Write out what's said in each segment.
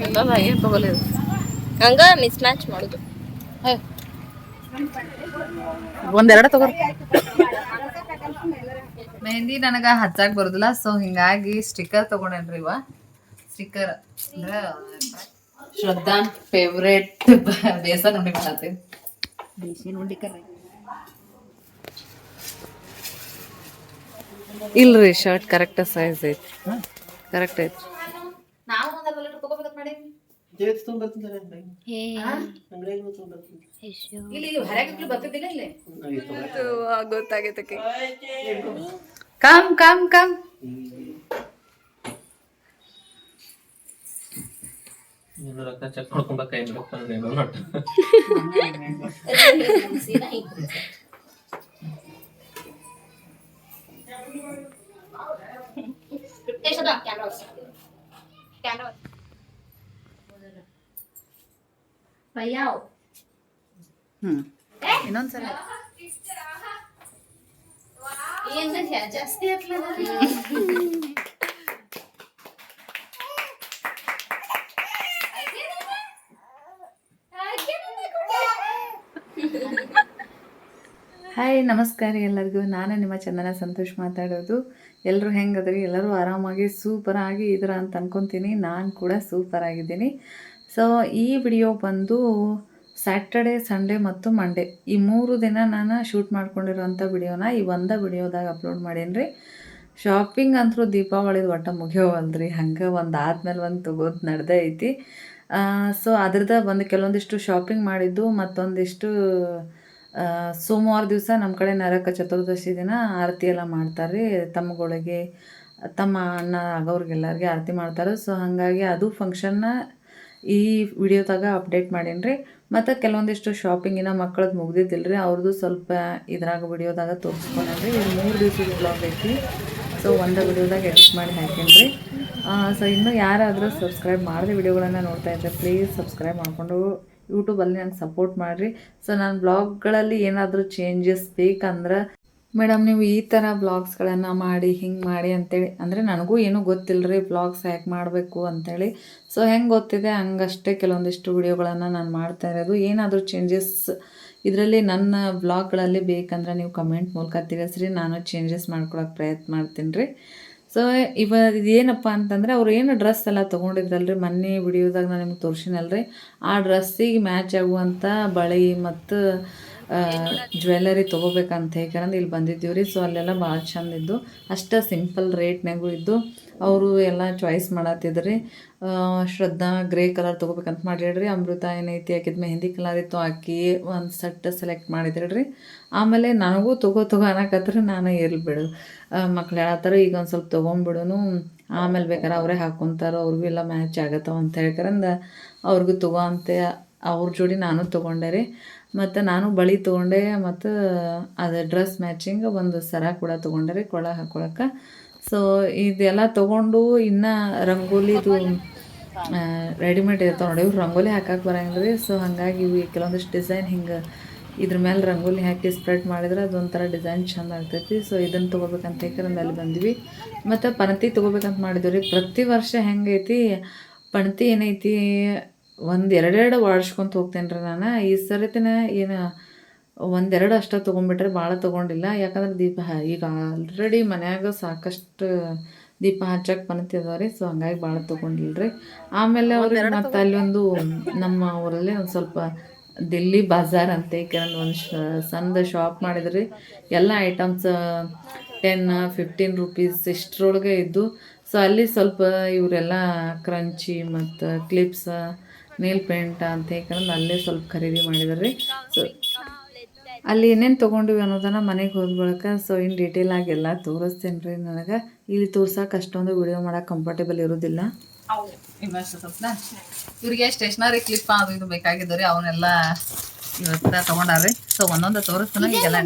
ಇನ್ನೊಂದು ಹಾಗೆ miss match ಮಾಡುದು ಒಂದೆರಡು ತಗೋ. ಮೆಹಂದಿ ನನಗ ಹಚ್ಚಾಕ್ ಬರುದಿಲ್ಲ ಸೊ ಹಿಂಗಾಗಿ ಸ್ಟಿಕ್ಕರ್ ತಗೊಂಡೇನ್ರಿ ಇವ. ಸ್ಟಿಕ್ಕರ್ ಅಂದ್ರೆ ಶ್ರದ್ಧಾ ಫೇವ್ರೇಟ್ ಬೇಸನ್ ಉಂಡಿ ಮಾಡತ್ತೆ ಇಲ್ರಿ ಶರ್ಟ್ ಕರೆಕ್ಟ್ ಸೈಜ್ ಐತಿ. ಕರೆಕ್ಟ್ ಐತಿ. ನಾವು ಇಲ್ಲಿ ಕಾಮ್ ಕಮ್ ಕಮ್ ಕಮ್. ನೀನು ರೊಕ್ಕ ಚೆಕ್ ಮಾಡ್ಕೊಂಡ ಕೈ ಹ್ಮ್. ಇನ್ನೊಂದ್ಸಲ. ಜಾಸ್ತಿ ಹಾಯ್ ನಮಸ್ಕಾರ ಎಲ್ಲರಿಗೂ. ನಾನು ನಿಮ್ಮ ಚಂದನ ಸಂತೋಷ್ ಮಾತಾಡೋದು. ಎಲ್ಲರೂ ಹೆಂಗದ್ರಿ? ಎಲ್ಲರೂ ಆರಾಮಾಗಿ ಸೂಪರ್ ಆಗಿ ಇದ್ರ ಅಂತ ಅನ್ಕೊತೀನಿ. ನಾನು ಕೂಡ ಸೂಪರ್ ಆಗಿದ್ದೀನಿ. ಸೊ ಈ ವಿಡಿಯೋ ಬಂದು ಸ್ಯಾಟರ್ಡೆ ಸಂಡೇ ಮತ್ತು ಮಂಡೇ ಈ ಮೂರು ದಿನ ನಾನು ಶೂಟ್ ಮಾಡ್ಕೊಂಡಿರೋಂಥ ವಿಡಿಯೋನ ಈ ಒಂದು ವಿಡಿಯೋದಾಗ ಅಪ್ಲೋಡ್ ಮಾಡೇನಿ ಶಾಪಿಂಗ್ ಅಂತೂ ದೀಪಾವಳಿದು ಒಟ್ಟ ಮುಗಿಯೋವಲ್ರಿ ಹಂಗೆ ಒಂದು ಆದ್ಮೇಲೆ ಒಂದು ತಗೋದು ನಡೆದೇ ಐತಿ. ಸೊ ಅದ್ರದ್ದು ಒಂದು ಕೆಲವೊಂದಿಷ್ಟು ಶಾಪಿಂಗ್ ಮಾಡಿದ್ದು, ಮತ್ತೊಂದಿಷ್ಟು ಸೋಮವಾರ ದಿವಸ ನಮ್ಮ ಕಡೆ ನರಕ ಚತುರ್ದಶಿ ದಿನ ಆರತಿ ಎಲ್ಲ ಮಾಡ್ತಾರೆ ತಮ್ಮಗಳಿಗೆ ತಮ್ಮ ಅಣ್ಣ ಆಗೋರಿಗೆಲ್ಲರಿಗೆ ಆರತಿ ಮಾಡ್ತಾರೆ. ಸೊ ಹಾಗಾಗಿ ಅದು ಫಂಕ್ಷನ್ನ ಈ ವಿಡಿಯೋದಾಗ ಅಪ್ಡೇಟ್ ಮಾಡೀನಿ ರೀ ಮತ್ತು ಕೆಲವೊಂದಿಷ್ಟು ಶಾಪಿಂಗಿನ ಮಕ್ಕಳದ್ದು ಮುಗ್ದಿದ್ದಿಲ್ಲ ರೀ ಅವ್ರದ್ದು ಸ್ವಲ್ಪ ಇದ್ರಾಗ ವಿಡಿಯೋದಾಗ ತೋರಿಸ್ಕೊಂಡ್ರಿ ಇದು ಮೂರು ದಿವಸದ ಬ್ಲಾಗ್ ಐತಿ. ಸೊ ಒಂದು ವಿಡಿಯೋದಾಗ ಎಡಿಟ್ ಮಾಡಿ ಹಾಕೀನಿ ರೀ ಸೊ ಇನ್ನೂ ಯಾರಾದರೂ ಸಬ್ಸ್ಕ್ರೈಬ್ ಮಾಡಿದೆ ವಿಡಿಯೋಗಳನ್ನು ನೋಡ್ತಾ ಇದ್ದರೆ ಪ್ಲೀಸ್ ಸಬ್ಸ್ಕ್ರೈಬ್ ಮಾಡಿಕೊಂಡು ಯೂಟ್ಯೂಬಲ್ಲಿ ನಂಗೆ ಸಪೋರ್ಟ್ ಮಾಡಿರಿ. ಸೊ ನಾನು ಬ್ಲಾಗ್ಗಳಲ್ಲಿ ಏನಾದರೂ ಚೇಂಜಸ್ ಬೇಕಂದ್ರೆ ಮೇಡಮ್, ನೀವು ಈ ಥರ ಬ್ಲಾಗ್ಸ್ಗಳನ್ನು ಮಾಡಿ, ಹಿಂಗೆ ಮಾಡಿ ಅಂತೇಳಿ, ಅಂದರೆ ನನಗೂ ಏನೂ ಗೊತ್ತಿಲ್ಲ ರೀ ಬ್ಲಾಗ್ಸ್ ಯಾಕೆ ಮಾಡಬೇಕು ಅಂತೇಳಿ. ಸೊ ಹೆಂಗೆ ಗೊತ್ತಿದೆ? ಹಂಗಷ್ಟೇ ಕೆಲವೊಂದಿಷ್ಟು ವಿಡಿಯೋಗಳನ್ನು ನಾನು ಮಾಡ್ತಾ ಇರೋದು. ಏನಾದರೂ ಚೇಂಜಸ್ ಇದರಲ್ಲಿ ನನ್ನ ಬ್ಲಾಗ್ಗಳಲ್ಲಿ ಬೇಕಂದ್ರೆ ನೀವು ಕಮೆಂಟ್ ಮೂಲಕ ತಿಳಿಸ್ರಿ. ನಾನು ಚೇಂಜಸ್ ಮಾಡ್ಕೊಳಕ್ಕೆ ಪ್ರಯತ್ನ ಮಾಡ್ತೀನಿ ರೀ ಸೊ ಇವ, ಇದೇನಪ್ಪ ಅಂತಂದರೆ ಅವ್ರು ಏನು ಡ್ರೆಸ್ ಎಲ್ಲ ತೊಗೊಂಡಿದ್ರಲ್ರಿ? ಮೊನ್ನೆ ವಿಡಿಯೋದಾಗ ನಾನು ನಿಮ್ಗೆ ತೋರಿಸಿನಲ್ರಿ. ಆ ಡ್ರೆಸ್ಸಿಗೆ ಮ್ಯಾಚ್ ಆಗುವಂಥ ಬಳೆ ಮತ್ತು ಜ್ಯುವೆಲ್ಲರಿ ತೊಗೋಬೇಕಂತ ಹೇಗಂದ್ರೆ ಇಲ್ಲಿ ಬಂದಿದ್ದೀವಿ ರೀ. ಸೊ ಅಲ್ಲೆಲ್ಲ ಭಾಳ ಚಂದ ಇದ್ದು, ಅಷ್ಟು ಸಿಂಪಲ್ ರೇಟ್ನಾಗೂ ಇದ್ದು, ಅವರು ಎಲ್ಲ ಚಾಯ್ಸ್ ಮಾಡತ್ತಿದ್ರಿ ಶ್ರದ್ಧಾ ಗ್ರೇ ಕಲರ್ ತೊಗೋಬೇಕಂತ ಮಾಡಿಡ್ರಿ ಅಮೃತ ಏನೈತಿ ಆಕಿದ ಮೆಹಂದಿ ಕಲರ್ ಇತ್ತು ಆಕಿ ಒಂದು ಸೆಟ್ ಸೆಲೆಕ್ಟ್ ಮಾಡಿದ್ರಿ ಆಮೇಲೆ ನನಗೂ ತಗೋ ತಗೋ ಅನ್ನಕತ್ರಿ ನಾನು ಇರ್ಲಿ ಬಿಡು. ಮಕ್ಳು ಹೇಳತ್ತಾರ, ಈಗ ಒಂದು ಸ್ವಲ್ಪ ತೊಗೊಂಬಿಡುನು ಆಮೇಲೆ ಬೇಕಾರೆ ಅವರೇ ಹಾಕ್ಕೊಂತಾರ ಅವ್ರಿಗೂ ಎಲ್ಲ ಮ್ಯಾಚ್ ಆಗತ್ತವ ಅಂತ ಹೇಳ್ಕರಂದ ಅವ್ರಿಗೂ ತಗೋ ಅಂತ ಅವ್ರ ಜೋಡಿ ನಾನು ತೊಗೊಂಡೆ ರೀ. ಮತ್ತು ನಾನು ಬಳಿ ತೊಗೊಂಡೆ ಮತ್ತು ಅದು ಡ್ರೆಸ್ ಮ್ಯಾಚಿಂಗ್ ಒಂದು ಸರ ಕೂಡ ತೊಗೊಂಡೆ ರೀ ಕೊಳ ಹಾಕೊಳಕ್ಕೆ ಸೊ ಇದೆಲ್ಲ ತೊಗೊಂಡು ಇನ್ನು ರಂಗೋಲಿದು ರೆಡಿಮೇಡ್ ಇರ್ತಾವೆ ನೋಡಿ. ಇವ್ರು ರಂಗೋಲಿ ಹಾಕಕ್ಕೆ ಬರಂಗಿಲ್ಲ ರೀ ಸೊ ಹಾಗಾಗಿ ಇವು ಕೆಲವೊಂದಿಷ್ಟು ಡಿಸೈನ್ ಹಿಂಗೆ ಇದ್ರ ಮೇಲೆ ರಂಗೋಲಿ ಹಾಕಿ ಸ್ಪ್ರೆಡ್ ಮಾಡಿದ್ರೆ ಅದೊಂಥರ ಡಿಸೈನ್ ಚಂದ ಆಗ್ತೈತಿ. ಸೊ ಇದನ್ನು ತೊಗೋಬೇಕಂತ ಹೇಳಿ ಅಲ್ಲಿ ಬಂದ್ವಿ. ಮತ್ತು ಪಣತಿ ತೊಗೋಬೇಕಂತ ಮಾಡಿದ್ವಿ ರೀ ಪ್ರತಿ ವರ್ಷ ಹೆಂಗೈತಿ, ಪಣತಿ ಏನೈತಿ ಒಂದು ಎರಡೆರಡು ವಾಡ್ಸ್ಕೊಂತ ಹೋಗ್ತೇನೆ ರೀ ನಾನು. ಈ ಸರಿತಿನ ಏನು ಒಂದೆರಡು ಅಷ್ಟೇ ತೊಗೊಂಡ್ಬಿಟ್ರೆ ಭಾಳ ತೊಗೊಂಡಿಲ್ಲ. ಯಾಕಂದ್ರೆ ದೀಪ ಈಗ ಆಲ್ರೆಡಿ ಮನ್ಯಾಗ ಸಾಕಷ್ಟು ದೀಪ ಹಚ್ಚಕ್ಕೆ ಪನತಿ ಅದಾವ ರೀ ಸೊ ಹಂಗಾಗಿ ಭಾಳ ತೊಗೊಂಡಿಲ್ಲ ರೀ ಆಮೇಲೆ ಅವ್ರಿಗೆ ಮತ್ತೆ ಅಲ್ಲಿ ಒಂದು ನಮ್ಮ ಊರಲ್ಲಿ ಒಂದು ಸ್ವಲ್ಪ ದಿಲ್ಲಿ ಬಜಾರ್ ಅಂತ ಕೆಲವೊಂದು ಒಂದು ಸಣ್ಣ ಶಾಪ್ ಮಾಡಿದ್ರಿ. ಎಲ್ಲ ಐಟಮ್ಸ್ ಟೆನ್ ಫಿಫ್ಟೀನ್ ರುಪೀಸ್ ಇಷ್ಟರೊಳಗೆ ಇದ್ದು ಸೊ ಅಲ್ಲಿ ಸ್ವಲ್ಪ ಇವರೆಲ್ಲ ಕ್ರಂಚಿ ಮತ್ತು ಕ್ಲಿಪ್ಸ್ ನೇಲ್ ಪೇಂಟ್ ಅಂತ ಹೇಳಿ ಅಲ್ಲೇ ಸ್ವಲ್ಪ ಖರೀದಿ ಮಾಡಿದ್ರಿ ಸೊ ಅಲ್ಲಿ ಏನೇನು ತೊಗೊಂಡಿವಿ ಅನ್ನೋದನ್ನು ಮನೆಗೆ ಹೋದ ಬಳಿಕ ಸೊ ಇನ್ ಡೀಟೇಲ್ ಆಗಿ ಎಲ್ಲ ತೋರಿಸ್ತೇನೆ ರೀ ನನಗೆ. ಇಲ್ಲಿ ತೋರ್ಸಕ್ಕೆ ಅಷ್ಟೊಂದು ವಿಡಿಯೋ ಮಾಡೋಕೆ ಕಂಫರ್ಟೇಬಲ್ ಇರೋದಿಲ್ಲ. ಇವ್ರಿಗೆ ಸ್ಟೇಷನರಿ ಕ್ಲಿಪ್ ಅದು ಇದು ಬೇಕಾಗಿದ್ದು ರೀ, ಅವನ್ನೆಲ್ಲ ಇವತ್ತ ತೊಗೊಂಡಾರ್ರಿ. ಸೊ ಒಂದೊಂದು ತೋರಿಸ್ತಾನೆ ಈಗೆಲ್ಲ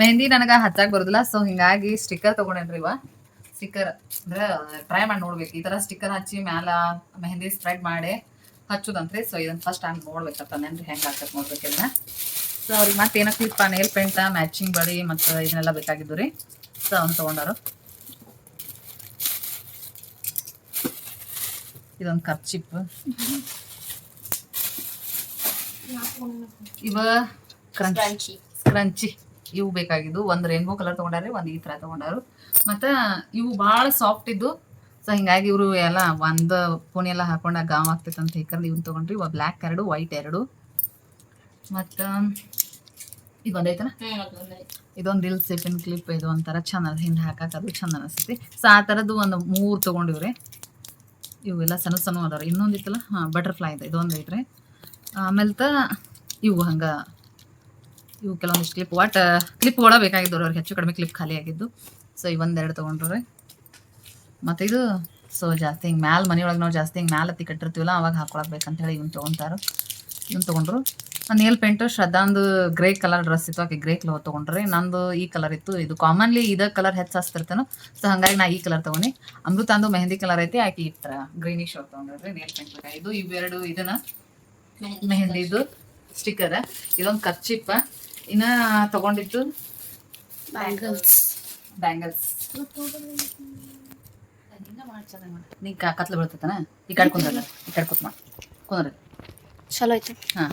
ಮೆಹಂದಿ ನನಗೆ ಹಚ್ಚಕ್ಕೆ ಬರೋದಿಲ್ಲ ಸೊ ಹಿಂಗಾಗಿ ಸ್ಟಿಕ್ಕರ್ ತೊಗೊಂಡೇನ್ರಿ ಇವ. ಸ್ಟಿಕ್ಕರ್ ಅಂದ್ರೆ ಟ್ರೈ ಮಾಡಿ ನೋಡ್ಬೇಕು, ಈ ಥರ ಸ್ಟಿಕ್ಕರ್ ಹಚ್ಚಿ ಮ್ಯಾಲ ಮೆಹಂದಿ ಸ್ಪ್ರೆಡ್ ಮಾಡಿ. ಹಚ್ಚುದಂತ್ರಿ. ಸೊ ಇದನ್ನ ಫಸ್ಟ್ ಟೈಮ್ ನೆನ್ರಿ ಹೆಂಗೆ ಆಗ್ತದೆ ನೋಡ್ಬೇಕಿಲ್ಲ ಸೊ ಅವ್ರಿಗೆ ಮತ್ತೆ ಏನಕ್ಕೆ ಕ್ಲಿಪ್ ನೇಲ್ ಪೇಂಟ ಮ್ಯಾಚಿಂಗ್ ಬಳಿ ಮತ್ತು ಇದನ್ನೆಲ್ಲ ಬೇಕಾಗಿದ್ದು ರೀ. ಸೊ ಅವ್ನು ತೊಗೊಂಡಾರು. ಇದೊಂದು ಕರ್ಚಿಪ್ ಇವ ಕ್ರಂಚಿ ಕ್ರಂಚಿ ಇವು ಬೇಕಾಗಿದ್ದು. ಒಂದು ರೇನ್ಬೋ ಕಲರ್ ತೊಗೊಂಡಾರ್ರಿ ಒಂದು ಈ ಥರ ತೊಗೊಂಡಾರು. ಮತ್ತು ಇವು ಭಾಳ ಸಾಫ್ಟ್ ಇದ್ದು ಸೊ ಹಿಂಗಾಗಿ ಇವರು ಎಲ್ಲ ಒಂದು ಪೋಣಿ ಎಲ್ಲ ಹಾಕೊಂಡಾಗ ಗಾವ್ ಆಗ್ತೈತೆ ಅಂತ ಹೇಳಿ ಇವ್ನ ತೊಗೊಂಡ್ರಿ. ಇವಾಗ ಬ್ಲ್ಯಾಕ್ ಎರಡು ವೈಟ್ ಎರಡು. ಮತ್ತು ಈಗ ಒಂದೈತನ ಇದೊಂದು ರಿಲ್ ಸೇಫಿನ್ ಕ್ಲಿಪ್ ಇದು ಒಂಥರ ಚಂದ ಹಿಂದೆ ಹಾಕಕ್ಕೆ ಅದು ಚಂದ ಅನಿಸ್ತೈತಿ. ಸೊ ಆ ಥರದ್ದು ಒಂದು ಮೂರು ತೊಗೊಂಡಿವ್ರಿ. ಇವೆಲ್ಲ ಸಣ್ಣ ಸಣ್ಣ ಅದಾವ್ರಿ. ಇನ್ನೊಂದು ಇತ್ತಲ್ಲ ಹಾಂ ಬಟರ್ಫ್ಲೈ ಇದೆ ಇದೊಂದು ಐತ್ರಿ. ಆಮೇಲೆ ತ ಇವು ಹಂಗೆ. ಇವು ಕೆಲವೊಂದಿಷ್ಟು ಕ್ಲಿಪ್ ಒಟ್ಟು ಕ್ಲಿಪ್ ಒಳ ಬೇಕಾಗಿದ್ದವ್ರು. ಅವ್ರಿಗೆ ಹೆಚ್ಚು ಕಡಿಮೆ ಕ್ಲಿಪ್ ಖಾಲಿ ಆಗಿದ್ದು. ಸೊ ಇವೊಂದೆರಡು ತೊಗೊಂಡ್ರಿ ಮತ್ತು ಇದು ಸೊ ಜಾಸ್ತಿ ಹಿಂಗೆ ಮ್ಯಾಲ ಮನೆಯೊಳಗೆ ನಾವು ಜಾಸ್ತಿ ಹಿಂಗೆ ಮ್ಯಾಲ ಹತ್ತಿ ಕಟ್ಟಿರ್ತೀವಲ್ಲ ಅವಾಗ ಹಾಕೊಳಕ್ ಬೇಕಂತ ಹೇಳಿ ಇವ್ನು ತೊಗೊಂತಾರ. ಇವ್ನು ತೊಗೊಂಡ್ರು. ನೇಲ್ ಪೇಂಟು ಶ್ರದ್ಧಾಂದು ಗ್ರೇ ಕಲರ್ ಡ್ರೆಸ್ ಇತ್ತು ಆಕೆ ಗ್ರೇ ಕಲರ್ ತೊಗೊಂಡ್ರಿ. ನಂದು ಈ ಕಲರ್ ಇತ್ತು ಇದು ಕಾಮನ್ಲಿ ಇದೇ ಕಲರ್ ಹೆಚ್ಚು ಹಚ್ತಿರ್ತೇನೆ ಸೊ ಹಂಗಾಗಿ ನಾ ಈ ಕಲರ್ ತೊಗೊಂಡು. ಅಮೃತಾಂದು ಮೆಹಂದಿ ಕಲರ್ ಐತಿ ಆಕೆ ಈ ಥರ ಗ್ರೀನಿಶ್ ಅವ್ರು ತೊಗೊಂಡ್ರಿ ನೇಲ್ ಪೇಂಟ್ ಇದು ಇವೆರಡು ಇದನ್ನ ಮೆಹಂದಿದು ಸ್ಟಿಕ್ಕರ್ ಇದೊಂದು ಕರ್ಚಿಪ್ಪ ಇನ್ನ ತಗೊಂಡಿದ್ದು? ಬ್ಯಾಂಗಲ್ಸ್ ಬ್ಯಾಂಗಲ್ಸ್ ನೀ ಕತ್ಲು ಬೀಳ್ತೈತನ? ಈ ಕಡೆ ಕುಂದ್ರಲ್ಲ ಈ ಕಡೆ ಕೂತ್ ಮಾಡಿ ಕುಂದ್ರ ಚಲೋ ಐತೆ ಹಾಂ.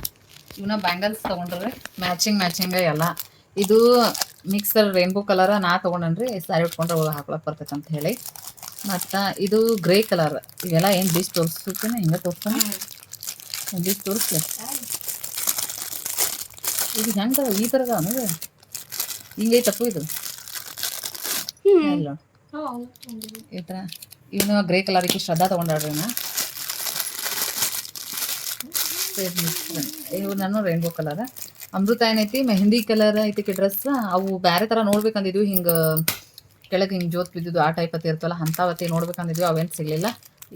ಇವನ್ನ ಬ್ಯಾಂಗಲ್ಸ್ ತಗೊಂಡ್ರೆ. ಮ್ಯಾಚಿಂಗ್ ಮ್ಯಾಚಿಂಗ್ ಎಲ್ಲ. ಇದು ಮಿಕ್ಸರ್ ರೇನ್ಬೋ ಕಲರ ನಾ ತೊಗೊಂಡನ್ರಿ ಸ್ಯಾರಿ ಉಟ್ಕೊಂಡ್ರೆ ಒಳಗೆ ಹಾಕೊಳಕ್ ಬರ್ತೈತೆ ಅಂತ ಹೇಳಿ. ಮತ್ತು ಇದು ಗ್ರೇ ಕಲರ್ ಇವೆಲ್ಲ ಏನು ಡಿಶ್ ತೋರಿಸ್ತೀನಿ ಹಿಂಗೆ ತೋರಿಸ್ತಾನೆ ಡಿಶ್ ತೋರಿಸ್ಲಿ? ಇದು ಹೆಂಗೆ ಈ ಥರದ ಅನ್ನೋದು ಹಿಂಗೈತಪ್ಪು ಇದು. ಇಲ್ಲ ಈ ಥರ ಇವನು ಗ್ರೇ ಕಲರಿಗೆ ಶ್ರದ್ಧಾ ತೊಗೊಂಡಾಡ್ರಿ ನಾ ಇವು ನಾನು ರೈನ್ಬೋ ಕಲರ್ ಅಮೃತ ಏನೈತಿ, ಮೆಹಂದಿ ಕಲರ್ ಐತಿ ಡ್ರೆಸ್ ಅವು ಬೇರೆ ಥರ ನೋಡ್ಬೇಕಂದಿದ್ವಿ. ಹಿಂಗೆ ಕೆಳಗೆ ಹಿಂಗೆ ಜೋತ್ ಬಿದ್ದಿದ್ದು ಆ ಟೈಪ್ ಅತಿ ಇರ್ತವಲ್ಲ ಅಂಥವತ್ತಿ ನೋಡ್ಬೇಕಂದಿದ್ವಿ. ಅವೇನು ಸಿಗಲಿಲ್ಲ.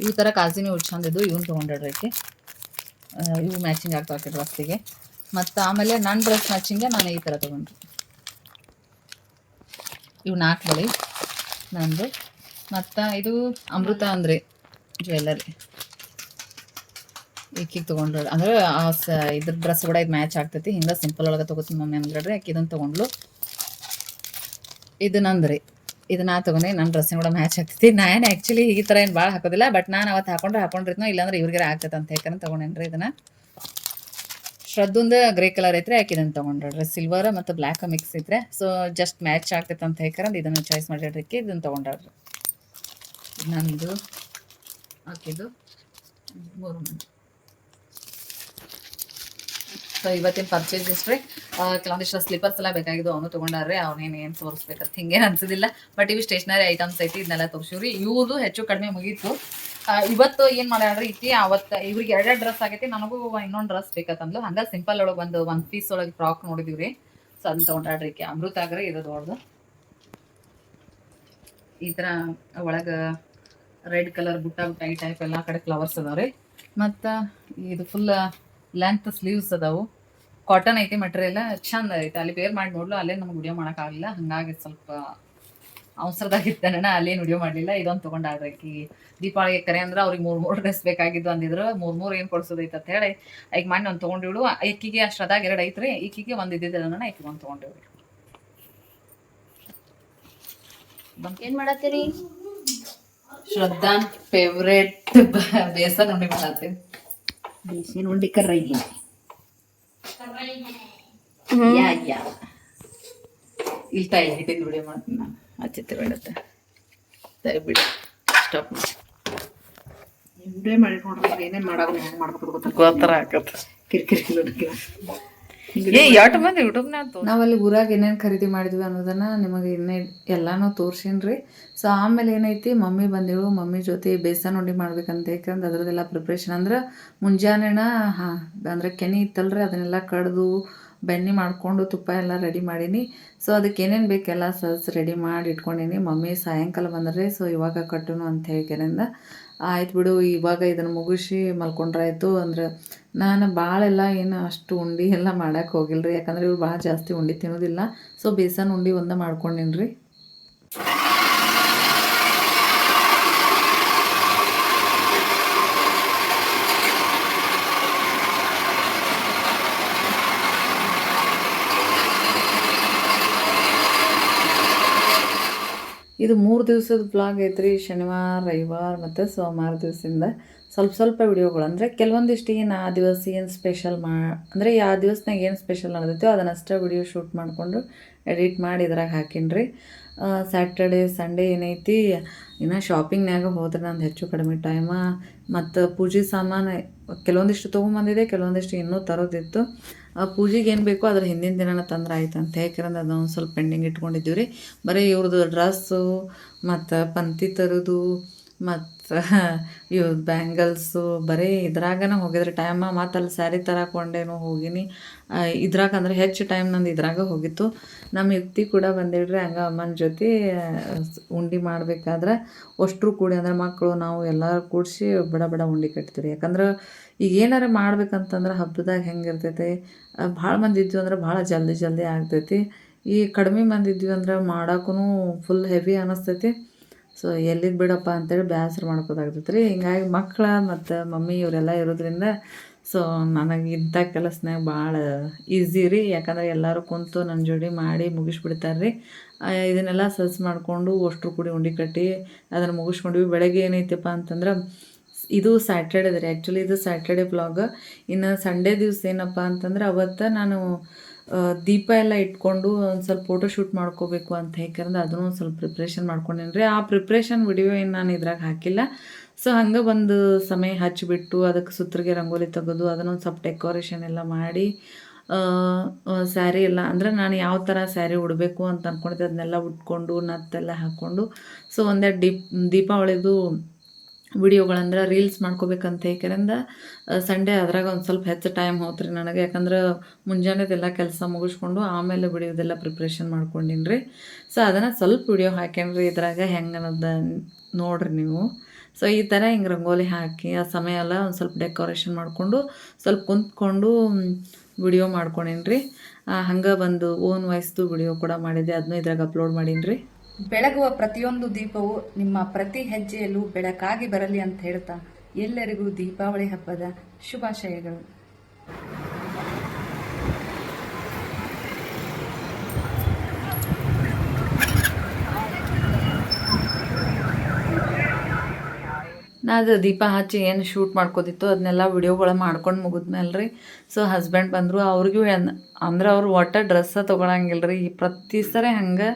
ಈ ಥರ ಕಾಜಿನೂ ಚಂದಿದ್ದು ಇವ್ನು ಐತಿ ಇವು ಮ್ಯಾಚಿಂಗ್ ಆಗ್ತಾವೆ ಡ್ರೆಸ್ಸಿಗೆ ಮತ್ತು ಆಮೇಲೆ ನನ್ನ ಡ್ರೆಸ್ ಮ್ಯಾಚಿಂಗೆ ನಾನು ಈ ಥರ ತೊಗೊಂಡ್ರಿ. ಇವು ನಾಲ್ಕು ಬಳಿ ನಂದು. ಮತ್ತು ಇದು ಅಮೃತ ಅಂದ್ರಿ ಜ್ಯುವೆಲ್ಲರಿ ಈಕಿಗೆ ತೊಗೊಂಡ್ರಿ. ಅಂದ್ರೆ ಆ ಸ ಇದ್ರ ಡ್ರೆಸ್ ಕೂಡ ಇದು ಮ್ಯಾಚ್ ಆಗ್ತೈತಿ. ಹಿಂಗೆ ಸಿಂಪಲ್ ಒಳಗೆ ತೊಗೋತೀನಿ ಮಮ್ಮಿ ಅಂದ್ರಿ ಆಕೆ ಇದನ್ನು ತೊಗೊಂಡ್ಲು ಇದು ನಂದ್ರಿ ಇದು ನಾ ತೊಗೊಂಡೆ ನನ್ನ ಡ್ರೆಸ್ಸಿನ ಕೂಡ ಮ್ಯಾಚ್ ಆಗ್ತೈತಿ. ನಾನು ಆ್ಯಕ್ಚುಲಿ ಈ ಥರ ಏನು ಭಾಳ ಹಾಕೋದಿಲ್ಲ ಬಟ್ ನಾನು ಅವತ್ತು ಹಾಕೊಂಡ್ರೆ ಹಾಕೊಂಡಿರ್ತೀನೋ, ಇಲ್ಲಾಂದ್ರೆ ಇವ್ರಿಗೆ ಆಗ್ತೈತೆ ಅಂತ ಹೇಳ್ಕೊಂಡು ತೊಗೊಂಡೇನ್ರಿ ಇದನ್ನು. ಶ್ರದ್ಧುಂದ ಗ್ರೇ ಕಲರ್ ಐತ್ರಿ, ಆಕೆ ಇದನ್ನು ತೊಗೊಂಡ್ರಿ ಸಿಲ್ವರ್ ಮತ್ತು ಬ್ಲ್ಯಾಕ್ ಮಿಕ್ಸ್ ಇದ್ರೆ ಸೊ ಜಸ್ಟ್ ಮ್ಯಾಚ್ ಆಗ್ತೈತೆ ಅಂತ ಹೇಳ್ಕೊಂಡು ಇದನ್ನು ಚಾಯ್ಸ್ ಮಾಡಿಡ್ರಿಕ್ಕೆ ಇದನ್ನು ತೊಗೊಂಡ್ರಿ ನಂದು ಹಾಕಿದ್ದು. ಮೂರು ಮಂದಿ. ಸೊ ಇವತ್ತಿನ ಪರ್ಚೇಸ್ ಇಷ್ಟ್ರಿ ಕೆಲವೊಂದಿಷ್ಟು ಸ್ಲಿಪ್ಪರ್ಸ್ ಎಲ್ಲ ಬೇಕಾಗಿದ್ದು ಅವನು ತೊಗೊಂಡಾರ್ರಿ, ಅವನೇನು ಏನು ತೋರಿಸ್ಬೇಕಂತ ಹಿಂಗೇನು ಅನ್ಸೋದಿಲ್ಲ. ಬಟ್ ಇವು ಸ್ಟೇಷನರಿ ಐಟಮ್ಸ್ ಐತಿ ಇದನ್ನೆಲ್ಲ ತೋರಿಸಿವ್ರಿ. ಇವ್ದು ಹೆಚ್ಚು ಕಡಿಮೆ ಮುಗೀತು. ಇವತ್ತು ಏನು ಮಾಡ್ಯಾಡ್ರಿ ಇತ್ತಿ ಅವತ್ತು ಇವ್ರಿಗೆ ಎರಡೆರಡು ಡ್ರೆಸ್ ಆಗೈತಿ, ನನಗೂ ಇನ್ನೊಂದು ಡ್ರೆಸ್ ಬೇಕಂತಂದ್ಲು. ಹಂಗೆ ಸಿಂಪಲ್ ಒಳಗೆ ಒಂದು ಒನ್ ಪೀಸ್ ಒಳಗೆ ಫ್ರಾಕ್ ನೋಡಿದೀವ್ರಿ. ಸೊ ಅದನ್ನ ತೊಗೊಂಡಾಡ್ರಿ ಅಮೃತ ಆಗ್ರೆ ಇದು ದೊಡ್ಡದು. ಈ ಥರ ಒಳಗೆ ರೆಡ್ ಕಲರ್ ಬುಟ್ಟ ಬುಟ್ಟ ಈ ಟೈಪ್ ಎಲ್ಲ ಕಡೆ ಫ್ಲವರ್ಸ್ ಅದಾವ್ರಿ. ಮತ್ತು ಇದು ಫುಲ್ ಲೆಂತ್ ಸ್ಲೀವ್ಸ್ ಅದಾವು. ಕಾಟನ್ ಐತಿ ಮಟೀರಿಯಲ್ ಚಂದ ಐತಿ. ಅಲ್ಲಿ ಬೇರ್ ಮಾಡಿ ನೋಡ್ಲು, ಅಲ್ಲೇ ನಮ್ಗೆ ವಿಡಿಯೋ ಮಾಡೋಕ್ಕಾಗಲಿಲ್ಲ ಹಂಗಾಗಿ ಸ್ವಲ್ಪ ಅವಸರದಾಗಿದ್ದಾನ ಅಲ್ಲೇನು ಉಡಿಯೋ ಮಾಡಲಿಲ್ಲ. ಇದೊಂದು ತೊಗೊಂಡಾಡ್ರಿ ಆಕಿ ದೀಪಾವಳಿಗೆ ಕರೆ ಅಂದ್ರೆ ಅವ್ರಿಗೆ ಮೂರು ಮೂರು ಡ್ರೆಸ್ ಬೇಕಾಗಿದ್ದು ಅಂದಿದ್ರು. ಮೂರು ಮೂರು ಏನು ಕೊಡ್ಸೋದೈತೆ ಅಂತ ಹೇಳಿ ಈಗ ಮಾಡಿ ಒಂದು ತೊಗೊಂಡಿವ್ಳು. ಈಕಿಗೆ ಅಷ್ಟ್ರದಾಗ ಎರಡು ಐತ್ರಿ. ಈಕಿಗೆ ಒಂದು ಇದ್ದಿದ್ದನ್ನ ಈಕಿಗೆ ಒಂದು ತೊಗೊಂಡಿವ್ರಿ. ಏನ್ ಮಾಡತ್ತೀರಿ? ಶ್ರದ್ಧಾನ್ ಫೇವ್ರೇಟ್ ಬೇಸನ್ ಉಂಡೆ ಮಾಡತ್ತೆ. ಬೇಸಿನ ಉಂಡಿ ಕರ್ರೈ ಯಾ ಯಾ. ಇಲ್ಲಿ ತಾಯಿ ಹಿಟ್ಟಿನ ವಿಡಿಯೋ ಮಾಡ್ತೀನಿ ನಾನು. ಹಚ್ಚಿತ್ತು ಬೇಡತ್ತೆ. ಸರಿ ಬಿಡಿ ಸ್ಟಾಪ್ ಮಾಡಿ. ಮಾಡಿ ನೋಡ್ರಿ ಏನೇನು ಮಾಡೋದು ಹೆಂಗೆ ಮಾಡ್ಬೇಕು ಗೊತ್ತ ಗೋತ್ರ ಹಾಕತ್ತೆ ಕಿರಿಕಿರಿ. ಏ ಮಂದಿ ಯೂಟ್ಯೂಬ್ನಾಗ ನಾವಲ್ಲಿ ಊರಾಗ ಏನೇನು ಖರೀದಿ ಮಾಡಿದ್ವಿ ಅನ್ನೋದನ್ನ ನಿಮಗೆ ಇನ್ನೇ ಎಲ್ಲಾನು ತೋರ್ಸಿನ್ರಿ. ಸೊ ಆಮೇಲೆ ಏನೈತಿ? ಮಮ್ಮಿ ಬಂದಿಳು ಮಮ್ಮಿ ಜೊತೆ ಬೇಸನ್ ಉಂಡಿ ಮಾಡ್ಬೇಕಂತ ಯಾಕಂದ್ರೆ ಅದ್ರದ್ದೆಲ್ಲ ಪ್ರಿಪ್ರೇಷನ್ ಅಂದ್ರೆ ಮುಂಜಾನೆನ ಹಾಂ ಅಂದ್ರೆ ಕೆನೆ ಇತ್ತಲ್ರಿ ಅದನ್ನೆಲ್ಲ ಕಡ್ದು ಬೆಣ್ಣೆ ಮಾಡಿಕೊಂಡು ತುಪ್ಪ ಎಲ್ಲ ರೆಡಿ ಮಾಡೀನಿ. ಸೊ ಅದಕ್ಕೆ ಏನೇನು ಬೇಕೆಲ್ಲ ಸಸ್ ರೆಡಿ ಮಾಡಿ ಇಟ್ಕೊಂಡೀನಿ. ಮಮ್ಮಿ ಸಾಯಂಕಾಲ ಬಂದರೆ. ಸೊ ಇವಾಗ ಕಟ್ಟುನು ಅಂತ ಹೇಳ್ಕೆರಿಂದ ಆಯ್ತು ಬಿಡು, ಇವಾಗ ಇದನ್ನು ಮುಗಿಸಿ ಮಲ್ಕೊಂಡ್ರಾಯ್ತು ಅಂದ್ರೆ ನಾನು ಭಾಳೆಲ್ಲ ಏನು ಅಷ್ಟು ಉಂಡೆ ಎಲ್ಲ ಮಾಡಕ್ಕೆ ರೀ ಯಾಕಂದ್ರೆ ಇವ್ರು ಭಾಳ ಜಾಸ್ತಿ ಉಂಡೆ ತಿನ್ನೋದಿಲ್ಲ. ಸೊ ಬೇಸನ್ ಉಂಡೆ ಒಂದ ಮಾಡ್ಕೊಂಡೀನಿ ಇದು ಮೂರು ದಿವಸದ ಬ್ಲಾಗ್ ಐತ್ರಿ, ಶನಿವಾರ, ರವಿವಾರ ಮತ್ತು ಸೋಮವಾರ ದಿವಸದಿಂದ. ಸ್ವಲ್ಪ ಸ್ವಲ್ಪ ವಿಡಿಯೋಗಳು. ಅಂದರೆ ಕೆಲವೊಂದಿಷ್ಟು ಏನು ಆ ದಿವಸ ಏನು ಸ್ಪೆಷಲ್ ಮಾ, ಅಂದರೆ ಯಾವ ದಿವಸನಾಗ ಏನು ಸ್ಪೆಷಲ್ ನಡೆದೈತೋ ಅದನ್ನಷ್ಟೇ ವಿಡಿಯೋ ಶೂಟ್ ಮಾಡಿಕೊಂಡು ಎಡಿಟ್ ಮಾಡಿ ಇದ್ರಾಗ ಹಾಕಿನ್ರಿ. ಸ್ಯಾಟರ್ಡೇ ಸಂಡೇ ಏನೈತಿ, ಇನ್ನು ಶಾಪಿಂಗ್ನಾಗ ಹೋದ್ರೆ ನಂದು ಹೆಚ್ಚು ಕಡಿಮೆ ಟೈಮ ಮತ್ತು ಪೂಜೆ ಸಾಮಾನು, ಕೆಲವೊಂದಿಷ್ಟು ತೊಗೊಂಬಂದಿದೆ ಕೆಲವೊಂದಿಷ್ಟು ಇನ್ನೂ ತರೋದಿತ್ತು. ಪೂಜೆಗೆ ಏನು ಬೇಕೋ ಅದ್ರ ಹಿಂದಿನ ದಿನನ ತಂದ್ರೆ ಆಯ್ತು ಅಂತ ಯಾಕಂದ್ರೆ ಅದೊಂದು ಸ್ವಲ್ಪ ಪೆಂಡಿಂಗ್ ಇಟ್ಕೊಂಡಿದ್ದೀವಿ ರೀ. ಬರೀ ಇವ್ರದ್ದು ಡ್ರೆಸ್ಸು ಮತ್ತು ಪಂತಿ ತರೋದು, ಮತ್ತು ಇವ್ರ ಬ್ಯಾಂಗಲ್ಸು ಬರೀ ಇದ್ರಾಗನ ಹೋಗಿದ್ರೆ. ಟೈಮ ಮತ್ತು ಅಲ್ಲಿ ಸ್ಯಾರಿ ತರಕೊಂಡೇನೋ ಹೋಗಿನಿ. ಇದ್ರಾಗ ಅಂದ್ರೆ ಹೆಚ್ಚು ಟೈಮ್ ನಂದು ಇದ್ರಾಗ ಹೋಗಿತ್ತು. ನಮ್ಮ ಯುಕ್ತಿ ಕೂಡ ಬಂದಿಡ್ರಿ ಹಂಗ ಅಮ್ಮನ ಜೊತೆ ಉಂಡಿ ಮಾಡಬೇಕಾದ್ರೆ ಉಂಡೆ ಮಾಡ್ಬೇಕಾದ್ರೆ ಅಷ್ಟ್ರು ಕೂಡಿ ಅಂದ್ರೆ ಮಕ್ಕಳು ನಾವು ಎಲ್ಲರೂ ಕೂಡಿಸಿ ಬಡ ಬಡ ಉಂಡೆ ಕಟ್ತೀವಿ ಯಾಕಂದ್ರೆ ಈಗ ಏನಾರ ಮಾಡ್ಬೇಕಂತಂದ್ರೆ ಹಬ್ಬದಾಗ ಹೆಂಗೆ ಇರ್ತೈತೆ? ಭಾಳ ಮಂದಿ ಇದ್ವಿ ಅಂದ್ರೆ ಭಾಳ ಜಲ್ದಿ ಜಲ್ದಿ ಆಗ್ತೈತಿ. ಈ ಕಡಿಮೆ ಮಂದಿ ಇದ್ವಿ ಅಂದ್ರೆ ಮಾಡೋಕ್ಕೂ ಫುಲ್ ಹೆವಿ ಅನ್ನಿಸ್ತೈತಿ ಸೊ ಎಲ್ಲಿದ್ದು ಬಿಡಪ್ಪ ಅಂತೇಳಿ ಬೇಸರ ಮಾಡ್ಕೋದಾಗ್ತೈತೆ ರೀ ಹಿಂಗಾಗಿ ಮಕ್ಕಳ ಮತ್ತು ಮಮ್ಮಿ ಇವರೆಲ್ಲ ಇರೋದ್ರಿಂದ ಸೊ ನನಗೆ ಇಂಥ ಕೆಲಸನಾಗ ಭಾಳ ಈಸಿ ರೀ. ಯಾಕಂದ್ರೆ ಎಲ್ಲರೂ ಕುಂತು ನನ್ನ ಜೋಡಿ ಮಾಡಿ ಮುಗಿಸ್ಬಿಡ್ತಾರೆ ರೀ ಇದನ್ನೆಲ್ಲ ಸಲ್ಸ್ ಮಾಡಿಕೊಂಡು, ಅಷ್ಟರು ಕೂಡಿ ಉಂಡೆ ಕಟ್ಟಿ ಅದನ್ನು ಮುಗಿಸ್ಕೊಂಡ್ವಿ. ಬೆಳಗ್ಗೆ ಏನೈತಪ್ಪ ಅಂತಂದ್ರೆ ಇದು ಸ್ಯಾಟರ್ಡೆ ರೀ. ಆ್ಯಕ್ಚುಲಿ ಇದು ಸ್ಯಾಟರ್ಡೆ ಬ್ಲಾಗ್ ಇನ್ನು ಸಂಡೇ ದಿವಸ ಏನಪ್ಪ ಅಂತಂದ್ರೆ ಅವತ್ತು ನಾನು ದೀಪ ಎಲ್ಲ ಇಟ್ಕೊಂಡು ಒಂದು ಸ್ವಲ್ಪ ಫೋಟೋ ಶೂಟ್ ಮಾಡ್ಕೋಬೇಕು ಅಂತ ಹೇಳ್ಕಂದ್ರೆ ಅದನ್ನು ಒಂದು ಸ್ವಲ್ಪ ಪ್ರಿಪ್ರೇಷನ್ ಮಾಡ್ಕೊಂಡೇನಿ ರೀ. ಆ ಪ್ರಿಪ್ರೇಷನ್ ವಿಡಿಯೋ ಏನು ನಾನು ಇದ್ರಾಗ ಹಾಕಿಲ್ಲ. ಸೊ ಹಂಗೆ ಒಂದು ಸಮಯ ಹಚ್ಚಿಬಿಟ್ಟು ಅದಕ್ಕೆ ಸುತ್ತರಿಗೆ ರಂಗೋಲಿ ತೆಗೆದು ಅದನ್ನೊಂದು ಸ್ವಲ್ಪ ಡೆಕೋರೇಷನ್ ಎಲ್ಲ ಮಾಡಿ ಸ್ಯಾರಿ ಎಲ್ಲ ಅಂದರೆ ನಾನು ಯಾವ ಥರ ಸ್ಯಾರಿ ಉಡಬೇಕು ಅಂತ ಅಂದ್ಕೊಂಡಿದ್ದೆ ಅದನ್ನೆಲ್ಲ ಉಟ್ಕೊಂಡು, ನತ್ತೆಲ್ಲ ಹಾಕ್ಕೊಂಡು ಸೊ ಒಂದೆರಡು ದೀಪ್, ದೀಪಾವಳಿದು ವಿಡಿಯೋಗಳಂದ್ರೆ ರೀಲ್ಸ್ ಮಾಡ್ಕೋಬೇಕಂತ ಏಕೆಂದ್ರೆ ಸಂಡೇ ಅದ್ರಾಗ ಒಂದು ಸ್ವಲ್ಪ ಹೆಚ್ಚು ಟೈಮ್ ಹೋತ್ರಿ ನನಗೆ. ಯಾಕಂದ್ರೆ ಮುಂಜಾನೆದೆಲ್ಲ ಕೆಲಸ ಮುಗಿಸ್ಕೊಂಡು ಆಮೇಲೆ ವಿಡಿಯೋದೆಲ್ಲ ಪ್ರಿಪ್ರೇಷನ್ ಮಾಡ್ಕೊಂಡಿನಿ ರೀ ಸೊ ಅದನ್ನು ಸ್ವಲ್ಪ ವಿಡಿಯೋ ಹಾಕ್ಯಾನ್ರಿ ಇದ್ರಾಗ ಹೆಂಗೆ ಅನ್ನೋದ ನೋಡ್ರಿ ನೀವು. ಸೊ ಈ ಥರ ಹಿಂಗೆ ರಂಗೋಲಿ ಹಾಕಿ ಆ ಸಮಯ ಎಲ್ಲ ಒಂದು ಸ್ವಲ್ಪ ಡೆಕೋರೇಷನ್ ಮಾಡಿಕೊಂಡು ಸ್ವಲ್ಪ ಕುಂತ್ಕೊಂಡು ವಿಡಿಯೋ ಮಾಡ್ಕೊಂಡೀನಿ ರೀ ಹಂಗೆ ಬಂದು ಓನ್ ವಾಯ್ಸ್ದು ವಿಡಿಯೋ ಕೂಡ ಮಾಡಿದ್ದೆ. ಅದನ್ನೂ ಇದ್ರಾಗ ಅಪ್ಲೋಡ್ ಮಾಡೀನಿ ರೀ ಬೆಳಗುವ ಪ್ರತಿಯೊಂದು ದೀಪವು ನಿಮ್ಮ ಪ್ರತಿ ಹೆಜ್ಜೆಯಲ್ಲೂ ಬೆಳಕಾಗಿ ಬರಲಿ ಅಂತ ಹೇಳ್ತಾ ಎಲ್ಲರಿಗೂ ದೀಪಾವಳಿ ಹಬ್ಬದ ಶುಭಾಶಯಗಳು. ಅದು ದೀಪ ಹಚ್ಚಿ ಏನು ಶೂಟ್ ಮಾಡ್ಕೋತಿತ್ತು ಅದನ್ನೆಲ್ಲ ವಿಡಿಯೋಗಳು ಮಾಡ್ಕೊಂಡು ಮುಗಿದ್ಮೇಲೆ ರೀ ಸೊ ಹಸ್ಬೆಂಡ್ ಬಂದರು, ಅವ್ರಿಗೂ ಅಂದ್ರೆ ಅವ್ರು ಒಟ್ಟ ಡ್ರೆಸ್ಸ ತೊಗೊಳಂಗಿಲ್ಲ ರೀ ಪ್ರತಿ ಸರಿ ಹಂಗೆ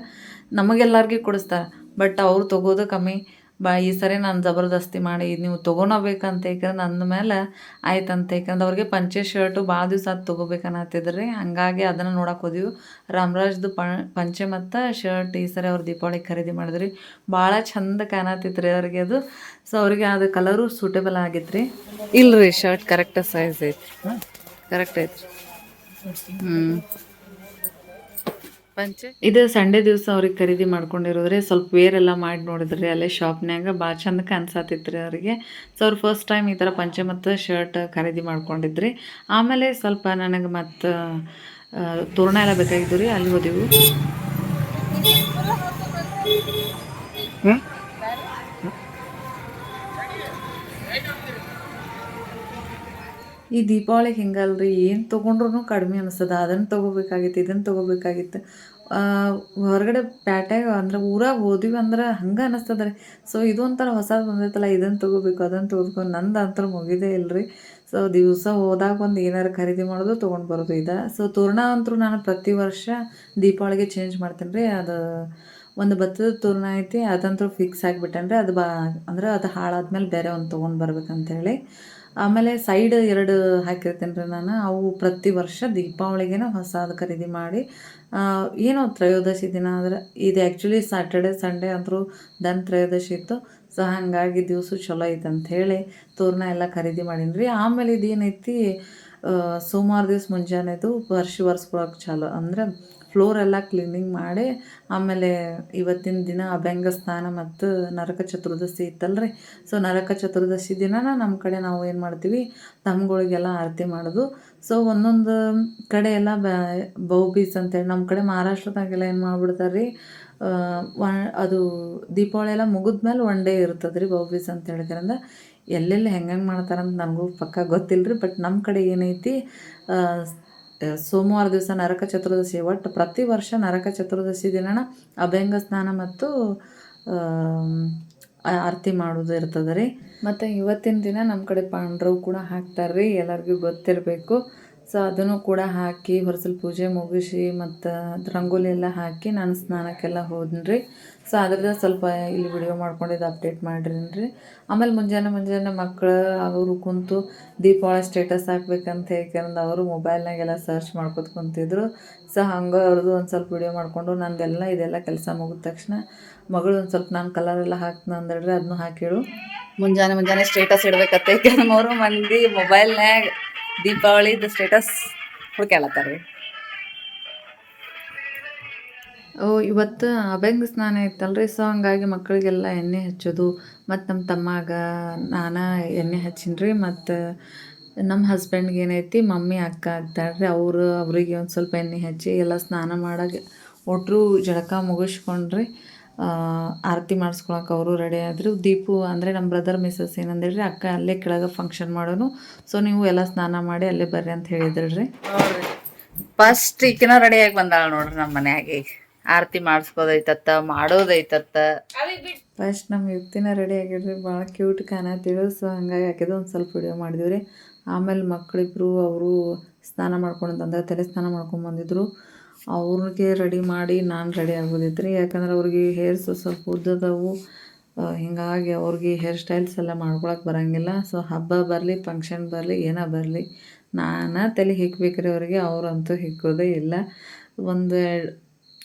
ನಮಗೆಲ್ಲರಿಗೂ ಕೊಡಿಸ್ತಾರೆ ಬಟ್ ಅವ್ರು ತೊಗೋದು ಕಮ್ಮಿ. ಬಾ ಈ ಸರಿ ನಾನು ಜಬರ್ದಸ್ತಿ ಮಾಡಿ ನೀವು ತೊಗೊಳಬೇಕಂತ ಯಾಕಂದ್ರೆ ನನ್ನ ಮೇಲೆ ಆಯ್ತಂತ ಯಾಕಂದ್ರೆ ಅವ್ರಿಗೆ ಪಂಚೆ ಶರ್ಟು ಭಾಳ ದಿವಸ ಅದು ತೊಗೋಬೇಕನ್ನತ್ತಿದ್ರು ರೀ ಹಂಗಾಗಿ ಅದನ್ನು ನೋಡಕ್ಕೆ ಹೋದಿವಿ. ರಾಮರಾಜ್ದು ಪ ಪಂಚೆ ಮತ್ತು ಶರ್ಟ್ ಈ ಸರಿ ಅವ್ರು ದೀಪಾವಳಿ ಖರೀದಿ ಮಾಡಿದ್ರಿ. ಭಾಳ ಚಂದ ಕಾಣತ್ತಿತ್ತು ರೀ ಅವ್ರಿಗೆ ಅದು. ಸೊ ಅವ್ರಿಗೆ ಅದು ಕಲರು ಸೂಟೇಬಲ್ ಆಗಿತ್ತು ರೀ ಇಲ್ಲ ರೀ ಶರ್ಟ್ ಕರೆಕ್ಟ್ ಸೈಜ್ ಐತಿ ಕರೆಕ್ಟ್ ಐತಿ ಹ್ಞೂ ಪಂಚೆ? ಇದು ಸಂಡೇ ದಿವಸ ಅವ್ರಿಗೆ ಖರೀದಿ ಮಾಡ್ಕೊಂಡಿರೋದ್ರೆ ಸ್ವಲ್ಪ ವೇರ್ ಎಲ್ಲ ಮಾಡಿ ನೋಡಿದ್ರಿ ಅಲ್ಲೇ ಶಾಪ್ನ್ಯಾಗ ಭಾಳ ಚಂದ ಕಾಣಿಸತ್ತಿತ್ತು ರೀ ಅವರಿಗೆ. ಸೊ ಅವ್ರು ಫಸ್ಟ್ ಟೈಮ್ ಈ ಥರ ಪಂಚೆ ಮತ್ತು ಶರ್ಟ್ ಖರೀದಿ ಮಾಡ್ಕೊಂಡಿದ್ರಿ. ಆಮೇಲೆ ಸ್ವಲ್ಪ ನನಗೆ ಮತ್ತು ತೋರಣ ಎಲ್ಲ ಬೇಕಾಗಿದ್ದು ರೀ ಅಲ್ಲಿ ಹೋದೆವು. ಈ ದೀಪಾವಳಿಗೆ ಹಿಂಗಲ್ರಿ? ಏನು ತೊಗೊಂಡ್ರು ಕಡಿಮೆ ಅನಿಸ್ತದ ಅದನ್ನು ತೊಗೋಬೇಕಾಗಿತ್ತು ಇದನ್ನು ತೊಗೋಬೇಕಾಗಿತ್ತು. ಹೊರಗಡೆ ಪ್ಯಾಟ್ಯಾಗ ಅಂದ್ರೆ ಊರಾಗ ಹೋದ್ವಿ ಅಂದ್ರೆ ಹಂಗೆ ಅನಿಸ್ತದ ರೀ ಸೊ ಒಂಥರ ಹೊಸದು ಬಂದೈತಲ್ಲ ಇದನ್ನು ತೊಗೋಬೇಕು ಅದನ್ನು ತೊಗೋಬೇಕು. ನಂದು ಅಂತರ ಮುಗಿದೇ ಇಲ್ಲರಿ ಸೊ ದಿವಸ ಹೋದಾಗ ಒಂದು ಏನಾರು ಖರೀದಿ ಮಾಡೋದು ತೊಗೊಂಡು ಬರೋದು ಇದೆ. ಸೊ ತೋರಣ ಅಂತೂ ನಾನು ಪ್ರತಿ ವರ್ಷ ದೀಪಾವಳಿಗೆ ಚೇಂಜ್ ಮಾಡ್ತೇನೆ ರೀ ಅದು ಒಂದು ಭತ್ತದ ತೋರಣ ಐತಿ ಅದಂತೂ ಫಿಕ್ಸ್ ಆಗಿಬಿಟ್ಟೇನ್ರಿ. ಅದು ಬಾ, ಅಂದ್ರೆ ಅದು ಹಾಳಾದ್ಮೇಲೆ ಬೇರೆ ಒಂದು ತೊಗೊಂಡು ಬರ್ಬೇಕಂತೇಳಿ. ಆಮೇಲೆ ಸೈಡ್ ಎರಡು ಹಾಕಿರ್ತೀನಿ ರೀ ನಾನು. ಅವು ಪ್ರತಿ ವರ್ಷ ದೀಪಾವಳಿಗೇನೆ ಹೊಸದು ಖರೀದಿ ಮಾಡಿ ಏನೋ ತ್ರಯೋದಶಿ ದಿನ ಆದರೆ, ಇದು ಆ್ಯಕ್ಚುಲಿ ಸ್ಯಾಟರ್ಡೆ ಸಂಡೇ ಅಂದರೂ ದನ್ ತ್ರಯೋದಶಿ ಇತ್ತು. ಸೊ ಹಾಗಾಗಿ ದಿವಸ ಚಲೋ ಐತೆ ಅಂಥೇಳಿ ತೋರಣ ಎಲ್ಲ ಖರೀದಿ ಮಾಡೀನಿ ರೀ ಆಮೇಲೆ ಇದೇನೈತಿ ಸೋಮವಾರ ದಿವಸ ಮುಂಜಾನೆದು ವರ್ಷ ಒರೆಸ್ಕೊಳಕ್ಕೆ ಚಾಲು. ಅಂದ್ರೆ ಫ್ಲೋರ್ ಎಲ್ಲ ಕ್ಲೀನಿಂಗ್ ಮಾಡಿ, ಆಮೇಲೆ ಇವತ್ತಿನ ದಿನ ಅಭ್ಯಂಗ ಸ್ನಾನ ಮತ್ತು ನರಕ ಚತುರ್ದಶಿ ಇತ್ತಲ್ರಿ. ಸೊ ನರಕ ಚತುರ್ದಶಿ ದಿನನ ನಮ್ಮ ಕಡೆ ನಾವು ಏನು ಮಾಡ್ತೀವಿ? ತಮ್ಗಳಿಗೆಲ್ಲ ಆರತಿ ಮಾಡೋದು. ಸೊ ಒಂದೊಂದು ಕಡೆ ಎಲ್ಲ ಬೌ ಬೀಸ್ ಅಂತೇಳಿ ನಮ್ಮ ಕಡೆ ಮಹಾರಾಷ್ಟ್ರದಾಗೆಲ್ಲ ಏನು ಮಾಡ್ಬಿಡ್ತಾರೆ ರೀ ಅದು ದೀಪಾವಳಿ ಎಲ್ಲ ಮುಗಿದ್ಮೇಲೆ ಒನ್ ಡೇ ಇರ್ತದೆ ರೀ ಬೌ ಬೀಸ್ ಅಂತ ಹೇಳಿದ್ರಿಂದ. ಎಲ್ಲೆಲ್ಲಿ ಹೆಂಗೆ ಮಾಡ್ತಾರಂತ ನನಗೂ ಪಕ್ಕ ಗೊತ್ತಿಲ್ಲ ರೀ ಬಟ್ ನಮ್ಮ ಕಡೆ ಏನೈತಿ ಸೋಮವಾರ ದಿವಸ ನರಕ ಚತುರ್ದಶಿ, ಒಟ್ಟು ಪ್ರತಿ ವರ್ಷ ನರಕ ಚತುರ್ದಶಿ ದಿನನ ಅಭ್ಯಂಗ ಸ್ನಾನ ಮತ್ತು ಆರತಿ ಮಾಡೋದು ಇರ್ತದೆ ರೀ. ಮತ್ತು ಇವತ್ತಿನ ದಿನ ನಮ್ಮ ಕಡೆ ಪಾಂಡ್ರವು ಕೂಡ ಹಾಕ್ತಾರೆ ರೀ, ಎಲ್ಲರಿಗೂ ಗೊತ್ತಿರಬೇಕು. ಸೊ ಅದನ್ನು ಕೂಡ ಹಾಕಿ, ಹೊರಸಲ್ ಪೂಜೆ ಮುಗಿಸಿ, ಮತ್ತು ರಂಗೋಲಿ ಎಲ್ಲ ಹಾಕಿ ನಾನು ಸ್ನಾನಕ್ಕೆಲ್ಲ ಹೋದ್ನಿ ಸೊ ಅದ್ರದ್ದು ಸ್ವಲ್ಪ ಇಲ್ಲಿ ವಿಡಿಯೋ ಮಾಡ್ಕೊಂಡಿದ್ದು ಅಪ್ಡೇಟ್ ಮಾಡಿರಿ ಆಮೇಲೆ ಮುಂಜಾನೆ ಮುಂಜಾನೆ ಮಕ್ಕಳು ಅವರು ಕುಂತು ದೀಪಾವಳಿ ಸ್ಟೇಟಸ್ ಹಾಕ್ಬೇಕಂತ ಹೇಳ್ಕೊಂಡು ಅವರು ಮೊಬೈಲ್ನಾಗೆಲ್ಲ ಸರ್ಚ್ ಮಾಡ್ಕೊತ ಕುಂತಿದ್ರು. ಸೊ ಹಂಗೆ ಅವ್ರದ್ದು ಒಂದು ಸ್ವಲ್ಪ ವಿಡಿಯೋ ಮಾಡಿಕೊಂಡು ನಂದೆಲ್ಲ ಇದೆಲ್ಲ ಕೆಲಸ ಮುಗಿದ ತಕ್ಷಣ ಮಗಳು ಒಂದು ಸ್ವಲ್ಪ ನಾನು ಕಲರ್ ಎಲ್ಲ ಹಾಕ್ತೀನಿ ಅಂದಳ್ರಿ ಅದನ್ನು ಹಾಕಿಳು. ಮುಂಜಾನೆ ಮುಂಜಾನೆ ಸ್ಟೇಟಸ್ ಇಡ್ಬೇಕತ್ತೆ ಮೂರು ಮಂದಿ ಮೊಬೈಲ್ನಾಗ ದೀಪಾವಳಿದು ಸ್ಟೇಟಸ್ ಹುಡ್ಕ್ಯಾಳತ್ತಾರ ರೀ ಇವತ್ತು ಅಭ್ಯಂಗ ಸ್ನಾನ ಇತ್ತಲ್ರಿ, ಸೊ ಹಂಗಾಗಿ ಮಕ್ಕಳಿಗೆಲ್ಲ ಎಣ್ಣೆ ಹಚ್ಚೋದು, ಮತ್ತು ನಮ್ಮ ತಮ್ಮಾಗ ನಾನು ಎಣ್ಣೆ ಹಚ್ಚೀನಿ ಮತ್ತು ನಮ್ಮ ಹಸ್ಬೆಂಡ್ಗೆ ಏನೈತಿ, ಮಮ್ಮಿ, ಅಕ್ಕ ಆಗ್ತಾಳ್ರಿ, ಅವರು, ಅವರಿಗೆ ಒಂದು ಸ್ವಲ್ಪ ಎಣ್ಣೆ ಹಚ್ಚಿ ಎಲ್ಲ ಸ್ನಾನ ಮಾಡಾಗ ಒಟ್ಟರು ಜಳಕ ಮುಗಿಸ್ಕೊಂಡ್ರಿ ಆರತಿ ಮಾಡಿಸ್ಕೊಳಕ್ಕೆ ಅವರು ರೆಡಿ ಆದರು. ದೀಪು ಅಂದರೆ ನಮ್ಮ ಬ್ರದರ್ ಮಿಸ್ಸಸ್ ಏನಂದೇಳ್ರಿ ಅಕ್ಕ ಅಲ್ಲೇ ಕೆಳಗೆ ಫಂಕ್ಷನ್ ಮಾಡೋನು ಸೊ ನೀವು ಎಲ್ಲ ಸ್ನಾನ ಮಾಡಿ ಅಲ್ಲೇ ಬರ್ರಿ ಅಂತ ಹೇಳಿದ್ರಿ ರೀ ಫಸ್ಟ್ ಈಕಿನ ರೆಡಿಯಾಗಿ ಬಂದಾಳ ನೋಡ್ರಿ ನಮ್ಮ ಮನ್ಯಾಗ ಈಗ. ಆರತಿ ಮಾಡಿಸ್ಬೋದೈತತ್ತ ಮಾಡೋದೈತತ್ತ. ಫಸ್ಟ್ ನಮ್ಮ ಯುಕ್ತಿನ ರೆಡಿ ಆಗಿದ್ರಿ ಭಾಳ ಕ್ಯೂಟ್ ಕಾಣತ್ತೀವಿ ಸೊ ಹಂಗಾಗಿ ಹಾಕಿದ್ದು ಒಂದು ಸ್ವಲ್ಪ ವಿಡಿಯೋ ಮಾಡಿದ್ವಿ ರೀ. ಆಮೇಲೆ ಮಕ್ಕಳಿಬ್ರು ಅವರು ಸ್ನಾನ ಮಾಡ್ಕೊಂಡಂತಂದ್ರೆ ತಲೆ ಸ್ನಾನ ಮಾಡ್ಕೊಂಡು ಬಂದಿದ್ರು. ಅವ್ರಿಗೆ ರೆಡಿ ಮಾಡಿ ನಾನು ರೆಡಿ ಆಗೋದಿತ್ತು ರೀ. ಯಾಕಂದ್ರೆ ಅವ್ರಿಗೆ ಹೇರ್ಸ್ ಸ್ವಲ್ಪ ಉದ್ದದವು. ಹಿಂಗಾಗಿ ಅವ್ರಿಗೆ ಹೇರ್ ಸ್ಟೈಲ್ಸ್ ಎಲ್ಲ ಮಾಡ್ಕೊಳಕ್ಕೆ ಬರೋಂಗಿಲ್ಲ. ಸೊ ಹಬ್ಬ ಬರಲಿ ಫಂಕ್ಷನ್ ಬರಲಿ ಏನೋ ಬರಲಿ ನಾನು ತಲೆ ಹಿಕ್ಬೇಕ್ರಿ ಅವ್ರಿಗೆ. ಅವ್ರಂತೂ ಹಿಕ್ಕೋದೇ ಇಲ್ಲ. ಒಂದು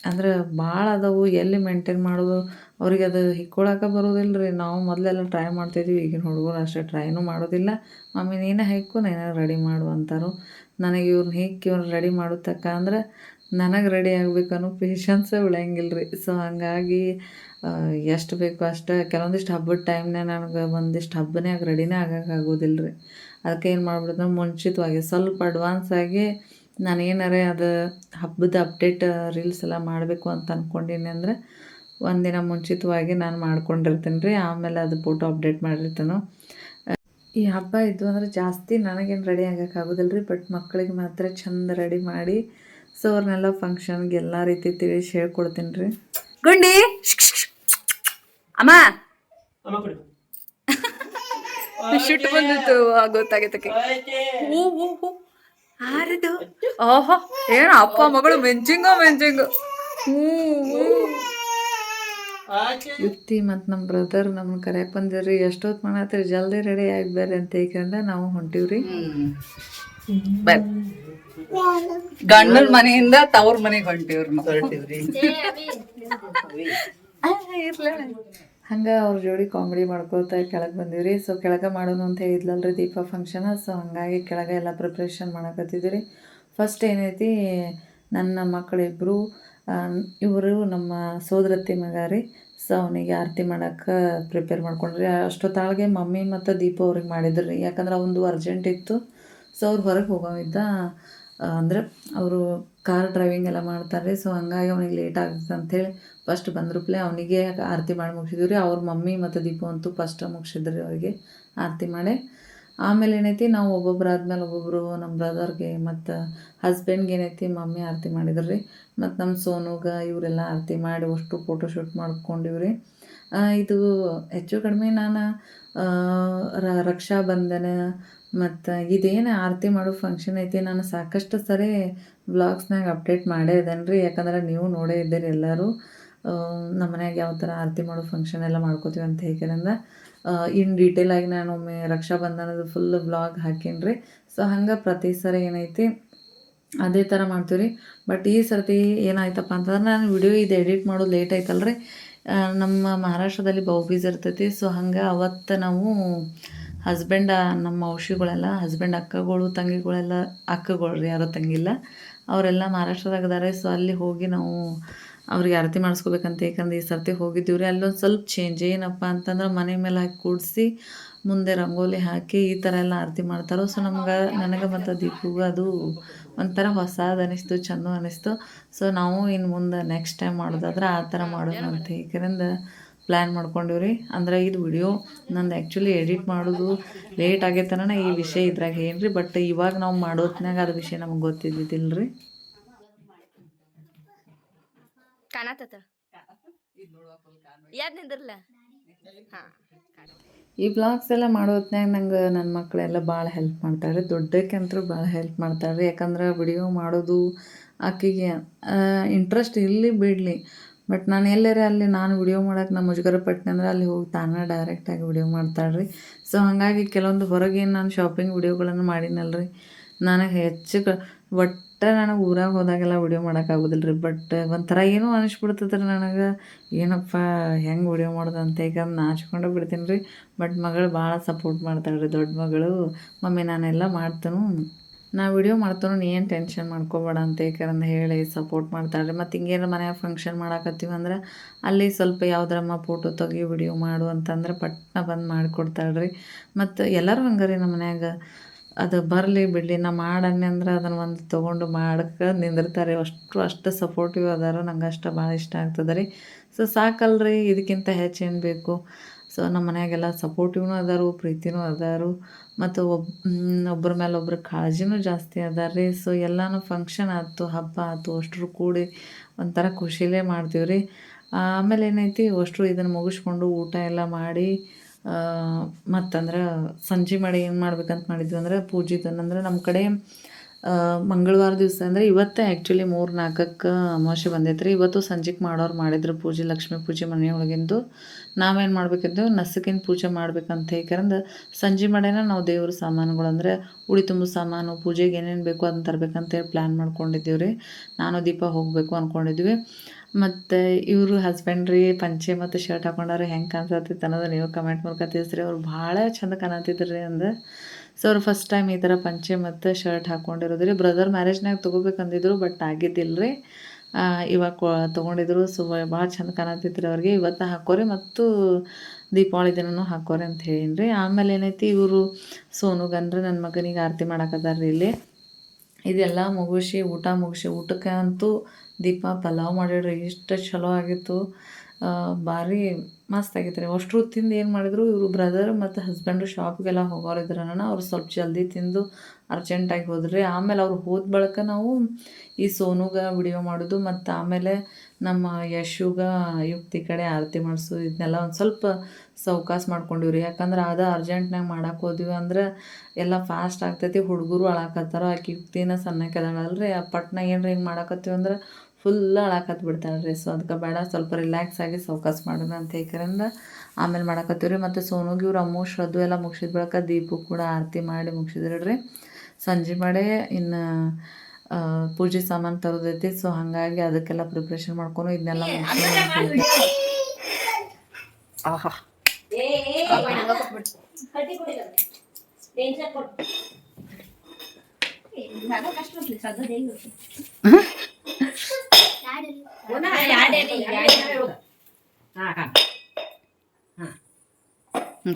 ಅಂದ್ರೆ ಭಾಳ ಅದಾವು, ಎಲ್ಲಿ ಮೇಂಟೈನ್ ಮಾಡೋದು, ಅವ್ರಿಗೆ ಅದು ಹಿಕ್ಕೊಳಕ್ಕೆ ಬರೋದಿಲ್ಲ ರೀ ನಾವು ಮೊದಲೆಲ್ಲ ಟ್ರೈ ಮಾಡ್ತಿದ್ವಿ, ಈಗಿನ ಹುಡುಗರು ಅಷ್ಟೇ ಟ್ರೈನೂ ಮಾಡೋದಿಲ್ಲ. ಮಮ್ಮಿ, ನೀನೇ ಹಿಕ್ಕು, ನೀನೇ ರೆಡಿ ಮಾಡು ಅಂತಾರು. ನನಗೆ ಇವ್ರನ್ನ ಹಿಕ್ಕಿ ಇವ್ರನ್ನ ರೆಡಿ ಮಾಡೋತಕ್ಕ ಅಂದ್ರೆ ನನಗೆ ರೆಡಿ ಆಗ್ಬೇಕು ಅನ್ನೋ ಪೇಷನ್ಸೇ ಉಳಿಯಂಗಿಲ್ಲ ರೀ ಸೊ ಹಂಗಾಗಿ ಎಷ್ಟು ಬೇಕು ಅಷ್ಟು, ಕೆಲವೊಂದಿಷ್ಟು ಹಬ್ಬದ ಟೈಮ್ನೇ ನನಗೆ ಒಂದಿಷ್ಟು ಹಬ್ಬನೇ ರೆಡಿನೇ ಆಗೋಕ್ಕಾಗೋದಿಲ್ಲ ರೀ ಅದಕ್ಕೆ ಏನು ಮಾಡಿಬಿಡ್ತಾರೆ ಮುಂಚಿತವಾಗಿ ಸ್ವಲ್ಪ ಅಡ್ವಾನ್ಸ್ ಆಗಿ ನಾನು ಏನಾರೇ ಅದು ಹಬ್ಬದ ಅಪ್ಡೇಟ್ ರೀಲ್ಸ್ ಎಲ್ಲ ಮಾಡಬೇಕು ಅಂತ ಅಂದ್ಕೊಂಡೀನಿ ಅಂದರೆ ಒಂದಿನ ಮುಂಚಿತವಾಗಿ ನಾನು ಮಾಡ್ಕೊಂಡಿರ್ತೀನಿ ರೀ ಆಮೇಲೆ ಅದು ಫೋಟೋ ಅಪ್ಡೇಟ್ ಮಾಡಿರ್ತಾನು. ಈ ಹಬ್ಬ ಇದ್ದು ಅಂದ್ರೆ ಜಾಸ್ತಿ ನನಗೇನು ರೆಡಿ ಆಗೋಕ್ಕಾಗೋದಿಲ್ಲ ರೀ ಬಟ್ ಮಕ್ಕಳಿಗೆ ಮಾತ್ರ ಚಂದ ರೆಡಿ ಮಾಡಿ ಸೊ ಅವ್ರನ್ನೆಲ್ಲ ಫಂಕ್ಷನ್ಗೆ ಎಲ್ಲ ರೀತಿ ತಿಳಿಸಿ ಹೇಳ್ಕೊಡ್ತೀನಿ ರೀ ಗುಂಡಿ ಅಮ್ಮ! ಅಮ್ಮ ಕೊಡಿ. ಶುಟ್ ಬಂದಿತ್ತು ಗೊತ್ತಾಗೈತಕ್ಕೆ ಹೂ ಹೂ ಹೂ ಆರಿದು ಓಹೋ ಏನು ಅಪ್ಪ ಮಗಳು ಮೆಂಚಿಂಗೋ ಮೆಂಚಿಂಗು ಹ್ಞೂ ಯುಕ್ತಿ ಮತ್ತು ನಮ್ಮ ಬ್ರದರ್ ನಮ್ಮನ್ನ ಕರೆಯಕ್ಕೆ ಬಂದಿರಿ ಎಷ್ಟೊತ್ತು ಮಾಡತ್ತೀರಿ ಜಲ್ದಿ ರೆಡಿ ಆಗಿ ಅಂತ ಹೇಳ್ಕೊಂಡೆ ನಾವು ಹೊಂಟಿವ್ರಿ ಬರ್ ಗಂಡನ ಮನೆಯಿಂದ ತವ್ರ ಮನೆಗೆ ಹೊಂಟಿವ್ರಿ ನಾವು ಹಂಗೆ ಅವ್ರ ಜೋಡಿ ಕಾಮಿಡಿ ಮಾಡ್ಕೋತಾ ಕೆಳಗೆ ಬಂದೀವಿ ಸೊ ಕೆಳಗೆ ಮಾಡೋಣ ಅಂತ ಹೇಳಿದ್ಲಲ್ರಿ ದೀಪ ಫಂಕ್ಷನ್ ಸೊ ಹಂಗಾಗಿ ಕೆಳಗೆ ಎಲ್ಲ ಪ್ರಿಪ್ರೇಷನ್ ಮಾಡಕತ್ತಿದ್ವಿ ರೀ ಫಸ್ಟ್ ಏನೈತಿ, ನನ್ನ ಮಕ್ಕಳಿಬ್ಬರು ಇವರು ನಮ್ಮ ಸೋದರತ್ತಿ ಮಗ ರೀ. ಸೊ ಅವನಿಗೆ ಆರತಿ ಮಾಡೋಕ್ಕೆ ಪ್ರಿಪೇರ್ ಮಾಡ್ಕೊಂಡ್ರಿ. ಅಷ್ಟೊತ್ತಾಳಿಗೆ ಮಮ್ಮಿ ಮತ್ತು ದೀಪ ಅವ್ರಿಗೆ ಮಾಡಿದ್ರು. ರೀ ಯಾಕಂದ್ರೆ ಅವನದು ಅರ್ಜೆಂಟ್ ಇತ್ತು. ಸೊ ಅವ್ರು ಹೊರಗೆ ಹೋಗೋವಿದ್ದ. ಅಂದರೆ, ಅವರು ಕಾರ್ ಡ್ರೈವಿಂಗ್ ಎಲ್ಲ ಮಾಡ್ತಾರೆ ಸೊ ಹಂಗಾಗಿ ಅವ್ನಿಗೆ ಲೇಟ್ ಆಗುತ್ತೆ ಅಂಥೇಳಿ ಫಸ್ಟ್ ಬಂದ್ರಪ್ಲೆ ಅವನಿಗೆ ಆರತಿ ಮಾಡಿ ಮುಗಿಸಿದ್ವಿ ರೀ. ಅವ್ರ ಮಮ್ಮಿ ಮತ್ತು ದೀಪು ಅಂತೂ ಫಸ್ಟ್ ಮುಗಿಸಿದ್ರಿ ಅವರಿಗೆ ಆರತಿ ಮಾಡಿ. ಆಮೇಲೆ ಏನೈತಿ, ನಾವು ಒಬ್ಬೊಬ್ರು ಆದ್ಮೇಲೆ ಒಬ್ಬೊಬ್ಬರು ನಮ್ಮ ಬ್ರದರ್ಗೆ ಮತ್ತು ಹಸ್ಬೆಂಡ್ಗೆ ಏನೈತಿ, ಮಮ್ಮಿ ಆರತಿ ಮಾಡಿದ್ರು ರೀ. ಮತ್ತು ನಮ್ಮ ಸೋನುಗೆ ಇವರೆಲ್ಲ ಆರತಿ ಮಾಡಿ ಅಷ್ಟು ಫೋಟೋ ಶೂಟ್ ಮಾಡ್ಕೊಂಡಿವ್ರಿ. ಇದು ಹೆಚ್ಚು ಕಡಿಮೆ ನಾನು ರಕ್ಷಾ ಬಂಧನ ಮತ್ತು ಇದೇನು ಆರತಿ ಮಾಡೋ ಫಂಕ್ಷನ್ ಐತಿ, ನಾನು ಸಾಕಷ್ಟು ಸರಿ ಬ್ಲಾಗ್ಸ್ನಾಗ ಅಪ್ಡೇಟ್ ಮಾಡೇ ಇದ್ದೇನೆ ರೀ ಯಾಕಂದ್ರೆ ನೀವು ನೋಡೇ ಇದ್ದೀರಿ ಎಲ್ಲರೂ. ನಮ್ಮ ಮನ್ಯಾಗ ಯಾವ ಥರ ಆರತಿ ಮಾಡೋ ಫಂಕ್ಷನ್ ಎಲ್ಲ ಮಾಡ್ಕೋತೀವಿ ಅಂತ ಹೇಳ್ಕರಿಂದ ಇನ್ ಡೀಟೇಲ್ ಆಗಿ ನಾನು ಒಮ್ಮೆ ರಕ್ಷಾ ಬಂಧನದ ಫುಲ್ ಬ್ಲಾಗ್ ಹಾಕೀನಿ ರೀ ಸೊ ಹಂಗೆ ಪ್ರತಿ ಸರಿ ಏನೈತಿ, ಅದೇ ಥರ ಮಾಡ್ತೀವಿ ರೀ ಬಟ್ ಈ ಸರ್ತಿ ಏನಾಯ್ತಪ್ಪ ಅಂತಂದ್ರೆ ನಾನು ವಿಡಿಯೋ ಇದು ಎಡಿಟ್ ಮಾಡೋದು ಲೇಟ್ ಆಯ್ತಲ್ಲ ರೀ ನಮ್ಮ ಮಹಾರಾಷ್ಟ್ರದಲ್ಲಿ ಬಹುಬೀಜ ಇರ್ತೈತಿ. ಸೊ ಹಂಗೆ ಅವತ್ತು ನಾವು ಹಸ್ಬೆಂಡ ನಮ್ಮ ಔಷಧಿಗಳೆಲ್ಲ ಹಸ್ಬೆಂಡ್ ಅಕ್ಕಗಳು, ತಂಗಿಗಳೆಲ್ಲ ಅಕ್ಕಗಳು ರೀ ಯಾರೋ ತಂಗಿಲ್ಲ, ಅವರೆಲ್ಲ ಮಹಾರಾಷ್ಟ್ರದಾಗ ಇದ್ದಾರೆ ಸೊ ಅಲ್ಲಿ ಹೋಗಿ ನಾವು ಅವ್ರಿಗೆ ಆರತಿ ಮಾಡಿಸ್ಕೋಬೇಕಂತ ಯಾಕಂದ್ರೆ ಈ ಸರ್ತಿ ಹೋಗಿದ್ದೀವಿ ರೀ. ಅಲ್ಲೊಂದು ಸ್ವಲ್ಪ ಚೇಂಜ್ ಏನಪ್ಪ ಅಂತಂದ್ರೆ ಮನೆ ಮೇಲೆ ಹಾಕಿ ಕೂಡಿಸಿ ಮುಂದೆ ರಂಗೋಲಿ ಹಾಕಿ ಈ ಥರ ಎಲ್ಲ ಆರತಿ ಮಾಡ್ತಾರೋ. ಸೊ ನಮ್ಗೆ ನನಗೆ ಮತ್ತು ದೀಪಿಗೂ ಅದು ಒಂಥರ ಹೊಸದು ಅನಿಸ್ತು, ಚಂದ ಅನಿಸ್ತು. ಸೊ ನಾವು ಇನ್ನು ಮುಂದೆ ನೆಕ್ಸ್ಟ್ ಟೈಮ್ ಮಾಡೋದಾದ್ರೆ ಆ ಥರ ಮಾಡೋಣ ಅಂತ ಏಕೆಂದ್ರೆ ಪ್ಲ್ಯಾನ್ ಮಾಡ್ಕೊಂಡಿವಿ ರೀ. ಅಂದ್ರೆ ಇದು ವಿಡಿಯೋ ನಂದು ಆ್ಯಕ್ಚುಲಿ ಎಡಿಟ್ ಮಾಡೋದು ಲೇಟ್ ಆಗೈತನ ಈ ವಿಷಯ ಇದ್ರಾಗ ಏನು ರೀ ಬಟ್ ಇವಾಗ ನಾವು ಮಾಡೋತ್ನಾಗ ಅದು ವಿಷಯ ನಮ್ಗೆ ಗೊತ್ತಿದ್ದಿದ್ದಿಲ್ಲ ರೀ ಕಾಣತತ ಯಾರು ನಿಂದಿರ್ಲ? ಈ ಬ್ಲಾಗ್ಸ್ ಎಲ್ಲ ಮಾಡೋ ಹೊತ್ನ್ಯಾಗ ನಂಗೆ ನನ್ನ ಮಕ್ಕಳೆಲ್ಲ ಭಾಳ ಹೆಲ್ಪ್ ಮಾಡ್ತಾರೆ. ದೊಡ್ಡಕ್ಕಂತರೂ ಭಾಳ ಹೆಲ್ಪ್ ಮಾಡ್ತಾರೆ. ಯಾಕಂದ್ರೆ ವಿಡಿಯೋ ಮಾಡೋದು ಆಕೆಗೆ ಇಂಟ್ರೆಸ್ಟ್ ಇರಲಿ ಬಿಡಲಿ. ಬಟ್ ನಾನು ಎಲ್ಲರೇ ಅಲ್ಲಿ ನಾನು ವಿಡಿಯೋ ಮಾಡೋಕೆ ನಮ್ಮ ಮುಜುಗರ ಪಟ್ನೆ ಅಂದ್ರೆ ಅಲ್ಲಿ ಹೋಗಿ ತಾನೇ ಡೈರೆಕ್ಟಾಗಿ ವಿಡಿಯೋ ಮಾಡ್ತಾಳೆ ರೀ ಸೊ ಹಾಗಾಗಿ ಕೆಲವೊಂದು ಹೊರಗೇನು ನಾನು ಶಾಪಿಂಗ್ ವಿಡಿಯೋಗಳನ್ನು ಮಾಡಿನಲ್ಲ ರೀ ನನಗೆ ಹೆಚ್ಚು ಒಟ್ಟು ನನಗೆ ಊರಾಗ ಹೋದಾಗೆಲ್ಲ ವಿಡಿಯೋ ಮಾಡೋಕ್ಕಾಗೋದಿಲ್ಲ ರೀ ಬಟ್ ಒಂಥರ ಏನೋ ಅನಿಸ್ಬಿಡ್ತದ್ರಿ ನನಗೆ. ಏನಪ್ಪ, ಹೆಂಗೆ ವಿಡಿಯೋ ಮಾಡೋದು ಅಂತ ಈಗ ನಾಚ್ಕೊಂಡು ಬಿಡ್ತೀನಿ ರೀ ಬಟ್ ಮಗಳು ಭಾಳ ಸಪೋರ್ಟ್ ಮಾಡ್ತಾಳೆ ರೀ ದೊಡ್ಡ ಮಗಳು. ಮಮ್ಮಿ ನಾನೆಲ್ಲ ಮಾಡ್ತೇನೆ. ನಾ ವಿಡಿಯೋ ಮಾಡ್ತಾನೋ, ನೀ ಏನು ಟೆನ್ಷನ್ ಮಾಡ್ಕೋಬೇಡ ಅಂತ ಏಕಂದ್ರೆ ಹೇಳಿ ಸಪೋರ್ಟ್ ಮಾಡ್ತಾಳೆ ಮತ್ತು ಹಿಂಗೇನು ಮನ್ಯಾಗ ಫಂಕ್ಷನ್ ಮಾಡಾಕತ್ತೀವಿ ಅಂದ್ರೆ, ಅಲ್ಲಿ ಸ್ವಲ್ಪ ಯಾವ್ದ್ರಮ್ಮ ಫೋಟೋ ತೆಗಿ ವಿಡಿಯೋ ಮಾಡು ಅಂತಂದ್ರೆ ಪಟ್ನ ಬಂದು ಮಾಡಿಕೊಡ್ತಾಳೆ ರೀ ಮತ್ತು ಎಲ್ಲರೂ ಹಂಗೆ ರೀ ನಮ್ಮ ಮನ್ಯಾಗ. ಅದು ಬರಲಿ ಬಿಡಲಿ, ನಾ ಮಾಡನ್ನೆ ಅಂದ್ರೆ ಅದನ್ನು ಒಂದು ತೊಗೊಂಡು ಮಾಡಕ್ಕೆ ನಿಂದಿರ್ತಾರೆ. ಅಷ್ಟು ಅಷ್ಟು ಸಪೋರ್ಟಿವ್ ಅದಾರ. ನಂಗೆ ಅಷ್ಟು ಭಾಳ ಇಷ್ಟ ಆಗ್ತದೆ ರೀ. ಸೊ ಸಾಕಲ್ರಿ. ಇದಕ್ಕಿಂತ ಹೆಚ್ಚೇನು ಬೇಕು? ಸೊ ನಮ್ಮ ಮನೆಯಾಗೆಲ್ಲ ಸಪೋರ್ಟಿವ್ನು ಅದಾರು, ಪ್ರೀತಿನೂ ಅದಾರು. ಮತ್ತು ಒಬ್ ಒಬ್ಬರ ಮೇಲೆ ಒಬ್ರ ಕಾಳಜಿನೂ ಜಾಸ್ತಿ ಅದಾರ ರೀ. ಸೊ ಎಲ್ಲನೂ ಫಂಕ್ಷನ್ ಆಯ್ತು, ಹಬ್ಬ ಆಯ್ತು, ಅಷ್ಟರು ಕೂಡಿ ಒಂಥರ ಖುಷಿಲೇ ಮಾಡ್ತೀವಿ ರೀ ಆಮೇಲೆ ಏನೈತಿ, ಅಷ್ಟರು ಇದನ್ನು ಮುಗಿಸ್ಕೊಂಡು ಊಟ ಎಲ್ಲ ಮಾಡಿ ಮತ್ತಂದ್ರೆ ಸಂಜೆ ಮಾಡಿ ಏನು ಮಾಡ್ಬೇಕಂತ ಮಾಡಿದ್ವಿ ಅಂದ್ರೆ ಪೂಜೆದನ್ನಂದ್ರೆ ನಮ್ಮ ಕಡೆ ಮಂಗಳವಾರ ದಿವಸ ಅಂದರೆ ಇವತ್ತೇ ಆ್ಯಕ್ಚುಲಿ ಮೂರು ನಾಲ್ಕಕ್ಕೆ ಅಮಾವಾಸ್ಯೆ ಬಂದೈತೆ ರೀ ಇವತ್ತು ಸಂಜೆಗೆ ಮಾಡೋರು ಮಾಡಿದ್ರು ಪೂಜೆ, ಲಕ್ಷ್ಮಿ ಪೂಜೆ ಮನೆಯೊಳಗಿಂದು. ನಾವೇನು ಮಾಡ್ಬೇಕಿದ್ದು ನಸುಕಿನ ಪೂಜೆ ಮಾಡ್ಬೇಕಂತ ಹೇಗಂದ್ರೆ ಸಂಜೆ ಮಾಡೇನ ನಾವು ದೇವ್ರ ಸಾಮಾನುಗಳು ಅಂದರೆ ಉಳಿ ತುಂಬ ಸಾಮಾನು, ಪೂಜೆಗೆ ಏನೇನು ಬೇಕು ಅದನ್ನ ತರಬೇಕಂತೇಳಿ ಪ್ಲ್ಯಾನ್ ಮಾಡ್ಕೊಂಡಿದ್ದೀವಿ ರೀ ನಾನು ದೀಪ ಹೋಗಬೇಕು ಅಂದ್ಕೊಂಡಿದ್ವಿ ಮತ್ತು ಇವರು ಹಸ್ಬೆಂಡ್ ರೀ, ಪಂಚೆ ಮತ್ತು ಶರ್ಟ್ ಹಾಕೊಂಡಾರ ಹೆಂಗೆ ಕಾಣಿಸತ್ತೈತೆ ಅನ್ನೋದು ನೀವು ಕಮೆಂಟ್ ಮೂಲಕ ತಿಳಿಸ್ರಿ. ಅವ್ರು ಭಾಳ ಚಂದ ಕಾಣತ್ತಿದ್ರು ರೀ ಅಂದ್ರೆ ಸೊ ಅವ್ರು ಫಸ್ಟ್ ಟೈಮ್ ಈ ಥರ ಪಂಚೆ ಮತ್ತು ಶರ್ಟ್ ಹಾಕ್ಕೊಂಡಿರೋದು ರೀ. ಬ್ರದರ್ ಮ್ಯಾರೇಜ್ನಾಗ ತೊಗೋಬೇಕಂದಿದ್ರು ಬಟ್ ಆಗಿದ್ದಿಲ್ಲ ರೀ. ಇವಾಗ ತೊಗೊಂಡಿದ್ರು ಸೊ ಭಾಳ ಚಂದ ಕಾಣತ್ತಿತ್ತು ರೀ ಅವ್ರಿಗೆ. ಇವತ್ತು ಹಾಕೋರಿ ಮತ್ತು ದೀಪಾವಳಿ ದಿನನೂ ಹಾಕೋರಿ ಅಂತ ಹೇಳಿನಿ ರೀ. ಆಮೇಲೆ ಏನೈತಿ ಇವರು ಸೋನು ಗಂಡ್ರೆ ನನ್ನ ಮಗನಿಗೆ ಆರತಿ ಮಾಡಾಕದಾರ್ರಿ ಇಲ್ಲಿ. ಇದೆಲ್ಲ ಮುಗಿಸಿ, ಊಟ ಮುಗಿಸಿ, ಊಟಕ್ಕೆ ಅಂತೂ ದೀಪ ಪಲಾವ್ ಮಾಡಿಡ್ರಿ ಎಷ್ಟು ಚಲೋ ಆಗಿತ್ತು. ಭಾರಿ ಮಸ್ತ್ ಆಗಿತ್ತು ರೀ. ಅಷ್ಟು ತಿಂದು ಏನು ಮಾಡಿದ್ರು? ಇವರು ಬ್ರದರ್ ಮತ್ತು ಹಸ್ಬೆಂಡು ಶಾಪ್ಗೆಲ್ಲ ಹೋಗೋರಿದ್ರನ ಅವ್ರು ಸ್ವಲ್ಪ ಜಲ್ದಿ ತಿಂದು ಅರ್ಜೆಂಟಾಗಿ ಹೋದ್ರಿ. ಆಮೇಲೆ ಅವ್ರು ಹೋದ ಬಳಿಕ ನಾವು ಈ ಸೋನುಗ ವಿಡಿಯೋ ಮಾಡೋದು ಮತ್ತು ಆಮೇಲೆ ನಮ್ಮ ಯಶುಗ, ಯುಕ್ತಿ ಕಡೆ ಆರತಿ ಮಾಡಿಸು ಇದನ್ನೆಲ್ಲ ಒಂದು ಸ್ವಲ್ಪ ಸೌಕಾಸ ಮಾಡ್ಕೊಂಡಿವಿ ರೀ ಯಾಕಂದ್ರೆ ಅದ ಅರ್ಜೆಂಟ್ನಾಗ ಮಾಡಕ್ಕೆ ಹೋದ್ವಿ ಅಂದ್ರೆ ಎಲ್ಲ ಫಾಸ್ಟ್ ಆಗ್ತೈತಿ. ಹುಡುಗರು ಅಳಾಕತ್ತಾರ. ಆಕಿ ಯುಕ್ತಿನ ಸಣ್ಣಕ್ಕೆ ಅದಾಳಲ್ರಿ ಆ ಪಟ್ನಾಗ ಏನ್ರಿ ಹಿಂಗೆ ಮಾಡಾಕತ್ತೀವಿ ಅಂದ್ರೆ ಫುಲ್ ಅಳಾಕತ್ ಬಿಡ್ತಾಳೆ ರೀ ಸೊ ಅದಕ್ಕೆ ಬೇಡ ಸ್ವಲ್ಪ ರಿಲ್ಯಾಕ್ಸ್ ಆಗಿ ಸೌಕಾಸ ಮಾಡೋಣ ಅಂತ ಏಕರಿಂದ ಆಮೇಲೆ ಮಾಡಾಕತ್ತೀವಿ ರೀ ಮತ್ತು ಸೋನುಗಿ ಇವ್ರು ಅಮ್ಮು ಶ್ರದ್ದು ಎಲ್ಲ ಮುಗಿಸಿದ ಬಳಿಕ ದೀಪು ಕೂಡ ಆರತಿ ಮಾಡಿ ಮುಗಿಸಿದ್ರಿ ರೀ ಸಂಜೆ ಮಾಡಿ ಇನ್ನು ಪೂಜೆ ಸಾಮಾನು ತರೋದೈತಿ. ಸೊ ಹಾಗಾಗಿ ಅದಕ್ಕೆಲ್ಲ ಪ್ರಿಪ್ರೇಷನ್ ಮಾಡ್ಕೊಂಡು ಇದನ್ನೆಲ್ಲ ಮುಗಿಸಿ ಆಹಾ.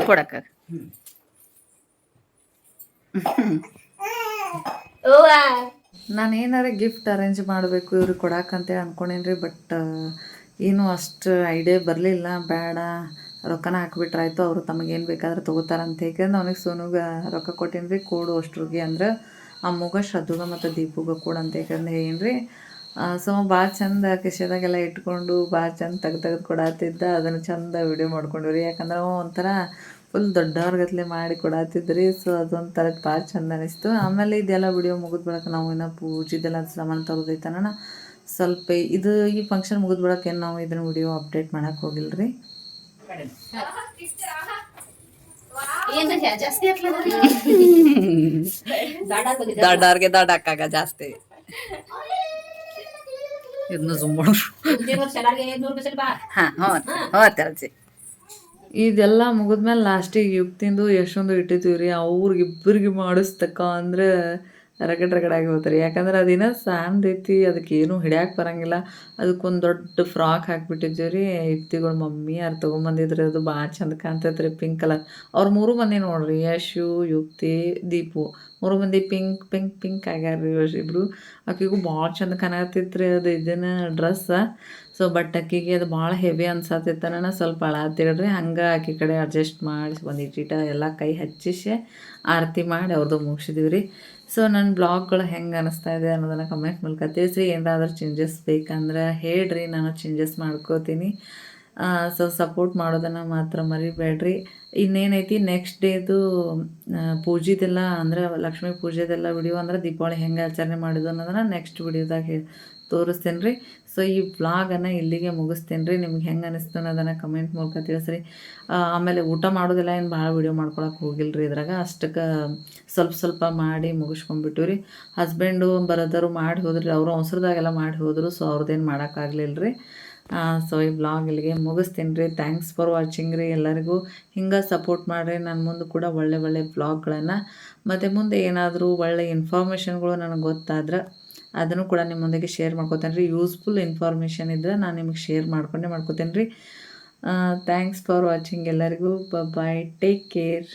ಕೊಡಕ್ಕ. ನಾನು ಏನಾರ ಗಿಫ್ಟ್ ಅರೇಂಜ್ ಮಾಡಬೇಕು ಇವ್ರಿಗೆ ಕೊಡಾಕಂತೇಳಿ ಅನ್ಕೊಂಡೇನ್ರಿ ರೀ ಬಟ್ ಏನೂ ಅಷ್ಟು ಐಡಿಯಾ ಬರಲಿಲ್ಲ ಬೇಡ. ರೊಕ್ಕನ ಹಾಕ್ಬಿಟ್ರಾಯ್ತು, ಅವರು ತಮಗೇನು ಬೇಕಾದ್ರೆ ತೊಗೋತಾರಂತ ಹೇಗಂದ್ರೆ ಅವ್ನಿಗೆ ಸೋನುಗೆ ರೊಕ್ಕ ಕೊಟ್ಟೀನಿ ರೀ ಕೊಡು ಅಷ್ಟ್ರಿಗೆ ಅಂದ್ರೆ. ಅಮ್ಮಗ ಶ್ರದ್ಧುಗ ಮತ್ತು ದೀಪುಗ ಕೂಡ ಅಂತ ಹೇಗಂದ್ರೆ ಏನು ರೀ ಸೊ ಭಾಳ ಚಂದ ಕಿಶೆದಾಗೆಲ್ಲ ಇಟ್ಕೊಂಡು ಭಾಳ ಚಂದ ತೆಗ್ದು ತೆಗೆದು ಕೊಡಾತಿದ್ದ, ಅದನ್ನು ಚಂದ ವಿಡಿಯೋ ಮಾಡ್ಕೊಂಡಿವ್ರಿ ಯಾಕಂದ್ರೆ ಒಂಥರ ಫುಲ್ ದೊಡ್ಡವ್ರಗತ್ಲೆ ಮಾಡಿ ಕೊಡಾತಿದ್ರಿ, ಸೊ ಅದೊಂಥರ ಭಾಳ ಚಂದ ಅನಿಸ್ತು. ಆಮೇಲೆ ಇದೆಲ್ಲ ವಿಡಿಯೋ ಮುಗಿದ ಬಳಿಕ ನಾವು ಇನ್ನೂ ಪೂಜಿದೆಲ್ಲ ಸಾಮಾನು ತಗೋದೈತನ ಸ್ವಲ್ಪ ಇದು ಈ ಫಂಕ್ಷನ್ ಮುಗಿದ್ ಏನು ನಾವು ಇದನ್ನು ವಿಡಿಯೋ ಅಪ್ಡೇಟ್ ಮಾಡೋಕ್ಕೆ ಹೋಗಿಲ್ಲ ರೀ ಏನು ಜಾಸ್ತಿ ಹಾಕಾಗ ದೊಡ್ಡವ್ರಿಗೆ ದೊಡ್ಡ ಅಕ್ಕಾಗ ಜಾಸ್ತಿ. ಇದನ್ನ ಜುಮ್ ಇದೆಲ್ಲ ಮುಗಿದ್ಮೇಲೆ ಲಾಸ್ಟಿಗೆ ಯುಕ್ತಿಂದು ಎಷ್ಟೊಂದು ಇಟ್ಟಿದ್ದೀವಿ ರೀ ಅವ್ರಿಗಿಬ್ಬರಿಗೆ ಮಾಡಿಸ್ತಕ್ಕ ಅಂದ್ರೆ ರಗಡ್ ರಗಡಾಗಿ ಹೋಗ್ತಾರೆ. ಯಾಕಂದ್ರೆ ಅದಿನ ಐತಿ ಅದಕ್ಕೆ ಏನು ಹಿಡ್ಯಾಕೆ ಬರಂಗಿಲ್ಲ. ಅದಕ್ಕೊಂದು ದೊಡ್ಡ ಫ್ರಾಕ್ ಹಾಕ್ಬಿಟ್ಟಿದ್ದೀವಿ ರೀ ಯುಕ್ತಿಗಳು ಮಮ್ಮಿ ಯಾರು ತೊಗೊಂಬಂದಿದ್ರಿ, ಅದು ಭಾಳ ಚಂದ ಕಾಣ್ತೈತೆ ರೀ ಪಿಂಕ್ ಕಲರ್. ಅವ್ರು ಮೂರು ಮಂದಿ ನೋಡ್ರಿ, ಯಶು, ಯುಕ್ತಿ, ದೀಪು. ಮೂರು ಮಂದಿ ಪಿಂಕ್ ಪಿಂಕ್ ಪಿಂಕ್ ಆಗ್ಯಾರ ರೀ ಇಬ್ರು. ಆಕಿಗೂ ಭಾಳ ಚಂದ ಕಾಣತ್ತಿತ್ತು ರೀ ಅದು ಇದನ್ನ ಡ್ರೆಸ್ಸ ಸೊ, ಬಟ್ ಆಕಿಗೆ ಅದು ಭಾಳ ಹೆವಿ ಅನ್ಸತ್ತಿತ್ತನ ಸ್ವಲ್ಪ ಅಳಾತಿಡ್ರಿ ಹಂಗೆ ಆಕೆ ಕಡೆ ಅಡ್ಜಸ್ಟ್ ಮಾಡಿ ಒಂದು ಇಟ್ಟಿಟ ಎಲ್ಲ ಕೈ ಹಚ್ಚಿಸಿ ಆರತಿ ಮಾಡಿ ಅವ್ರದ್ದು ಮುಗಿಸಿದೀವಿ ರೀ. ಸೊ ನನ್ನ ಬ್ಲಾಗ್ಗಳು ಹೆಂಗೆ ಅನಿಸ್ತಾ ಇದೆ ಅನ್ನೋದನ್ನು ಕಮೆಂಟ್ ಮೂಲಕ ತಿಳಿಸಿ ಏನಾದರೂ ಚೇಂಜಸ್ ಬೇಕಂದ್ರೆ ಹೇಳ್ರಿ. ನಾನು ಚೇಂಜಸ್ ಮಾಡ್ಕೋತೀನಿ. ಸೊ ಸಪೋರ್ಟ್ ಮಾಡೋದನ್ನು ಮಾತ್ರ ಮರಿಬೇಡ್ರಿ. ಇನ್ನೇನೈತಿ? ನೆಕ್ಸ್ಟ್ ಡೇದು ಪೂಜೆದೆಲ್ಲ ಅಂದ್ರೆ ಲಕ್ಷ್ಮೀ ಪೂಜೆದೆಲ್ಲ ವಿಡಿಯೋ ಅಂದ್ರೆ ದೀಪಾವಳಿ ಹೆಂಗೆ ಆಚರಣೆ ಮಾಡಿದ್ದು ಅನ್ನೋದನ್ನು ನೆಕ್ಸ್ಟ್ ವಿಡಿಯೋದಾಗ ತೋರಿಸ್ತೇನೆ ರೀ ಸೊ ಈ ಬ್ಲಾಗನ್ನು ಇಲ್ಲಿಗೆ ಮುಗಿಸ್ತೇನೆ ರೀ ನಿಮ್ಗೆ ಹೆಂಗೆ ಅನ್ನಿಸ್ತು ಅನ್ನೋದನ್ನು ಕಮೆಂಟ್ ಮೂಲಕ ತಿಳಿಸ್ರಿ. ಆಮೇಲೆ ಊಟ ಮಾಡೋದಿಲ್ಲ ಏನು ಭಾಳ ವಿಡಿಯೋ ಮಾಡ್ಕೊಳಕ್ಕೆ ಹೋಗಿಲ್ಲ ರೀ ಇದ್ರಾಗ. ಅಷ್ಟಕ್ಕೆ ಸ್ವಲ್ಪ ಸ್ವಲ್ಪ ಮಾಡಿ ಮುಗಿಸ್ಕೊಂಡ್ಬಿಟ್ಟು ರೀ ಹಸ್ಬೆಂಡು ಬರೋದರು ಮಾಡಿ ಹೋದ್ರಿ, ಅವರು ಅವಸರದಾಗೆಲ್ಲ ಮಾಡಿ ಹೋದರು ಸೊ ಅವ್ರದ್ದೇನು ಮಾಡೋಕ್ಕಾಗಲಿಲ್ಲ ರೀ ಸೊ ಈ ಬ್ಲಾಗ್ ಇಲ್ಲಿಗೆ ಮುಗಿಸ್ತೀನಿ ರೀ ಥ್ಯಾಂಕ್ಸ್ ಫಾರ್ ವಾಚಿಂಗ್ ರೀ ಎಲ್ಲರಿಗೂ. ಹಿಂಗೆ ಸಪೋರ್ಟ್ ಮಾಡಿರಿ. ನನ್ನ ಮುಂದೆ ಕೂಡ ಒಳ್ಳೆ ಒಳ್ಳೆ ಬ್ಲಾಗ್ಗಳನ್ನು ಮತ್ತು ಮುಂದೆ ಏನಾದರೂ ಒಳ್ಳೆ ಇನ್ಫಾರ್ಮೇಷನ್ಗಳು ನನಗೆ ಗೊತ್ತಾದ್ರೆ ಅದನ್ನು ಕೂಡ ನಿಮ್ಮೊಂದಿಗೆ ಶೇರ್ ಮಾಡ್ಕೋತೇನೆ ರೀ. ಯೂಸ್ಫುಲ್ ಇನ್ಫಾರ್ಮೇಷನ್ ಇದ್ದರೆ ನಾನು ನಿಮಗೆ ಶೇರ್ ಮಾಡ್ಕೊಂಡೇ ಮಾಡ್ಕೋತೇನೆ ರೀ. ಥ್ಯಾಂಕ್ಸ್ ಫಾರ್ ವಾಚಿಂಗ್ ಎಲ್ಲರಿಗೂ. Bye take care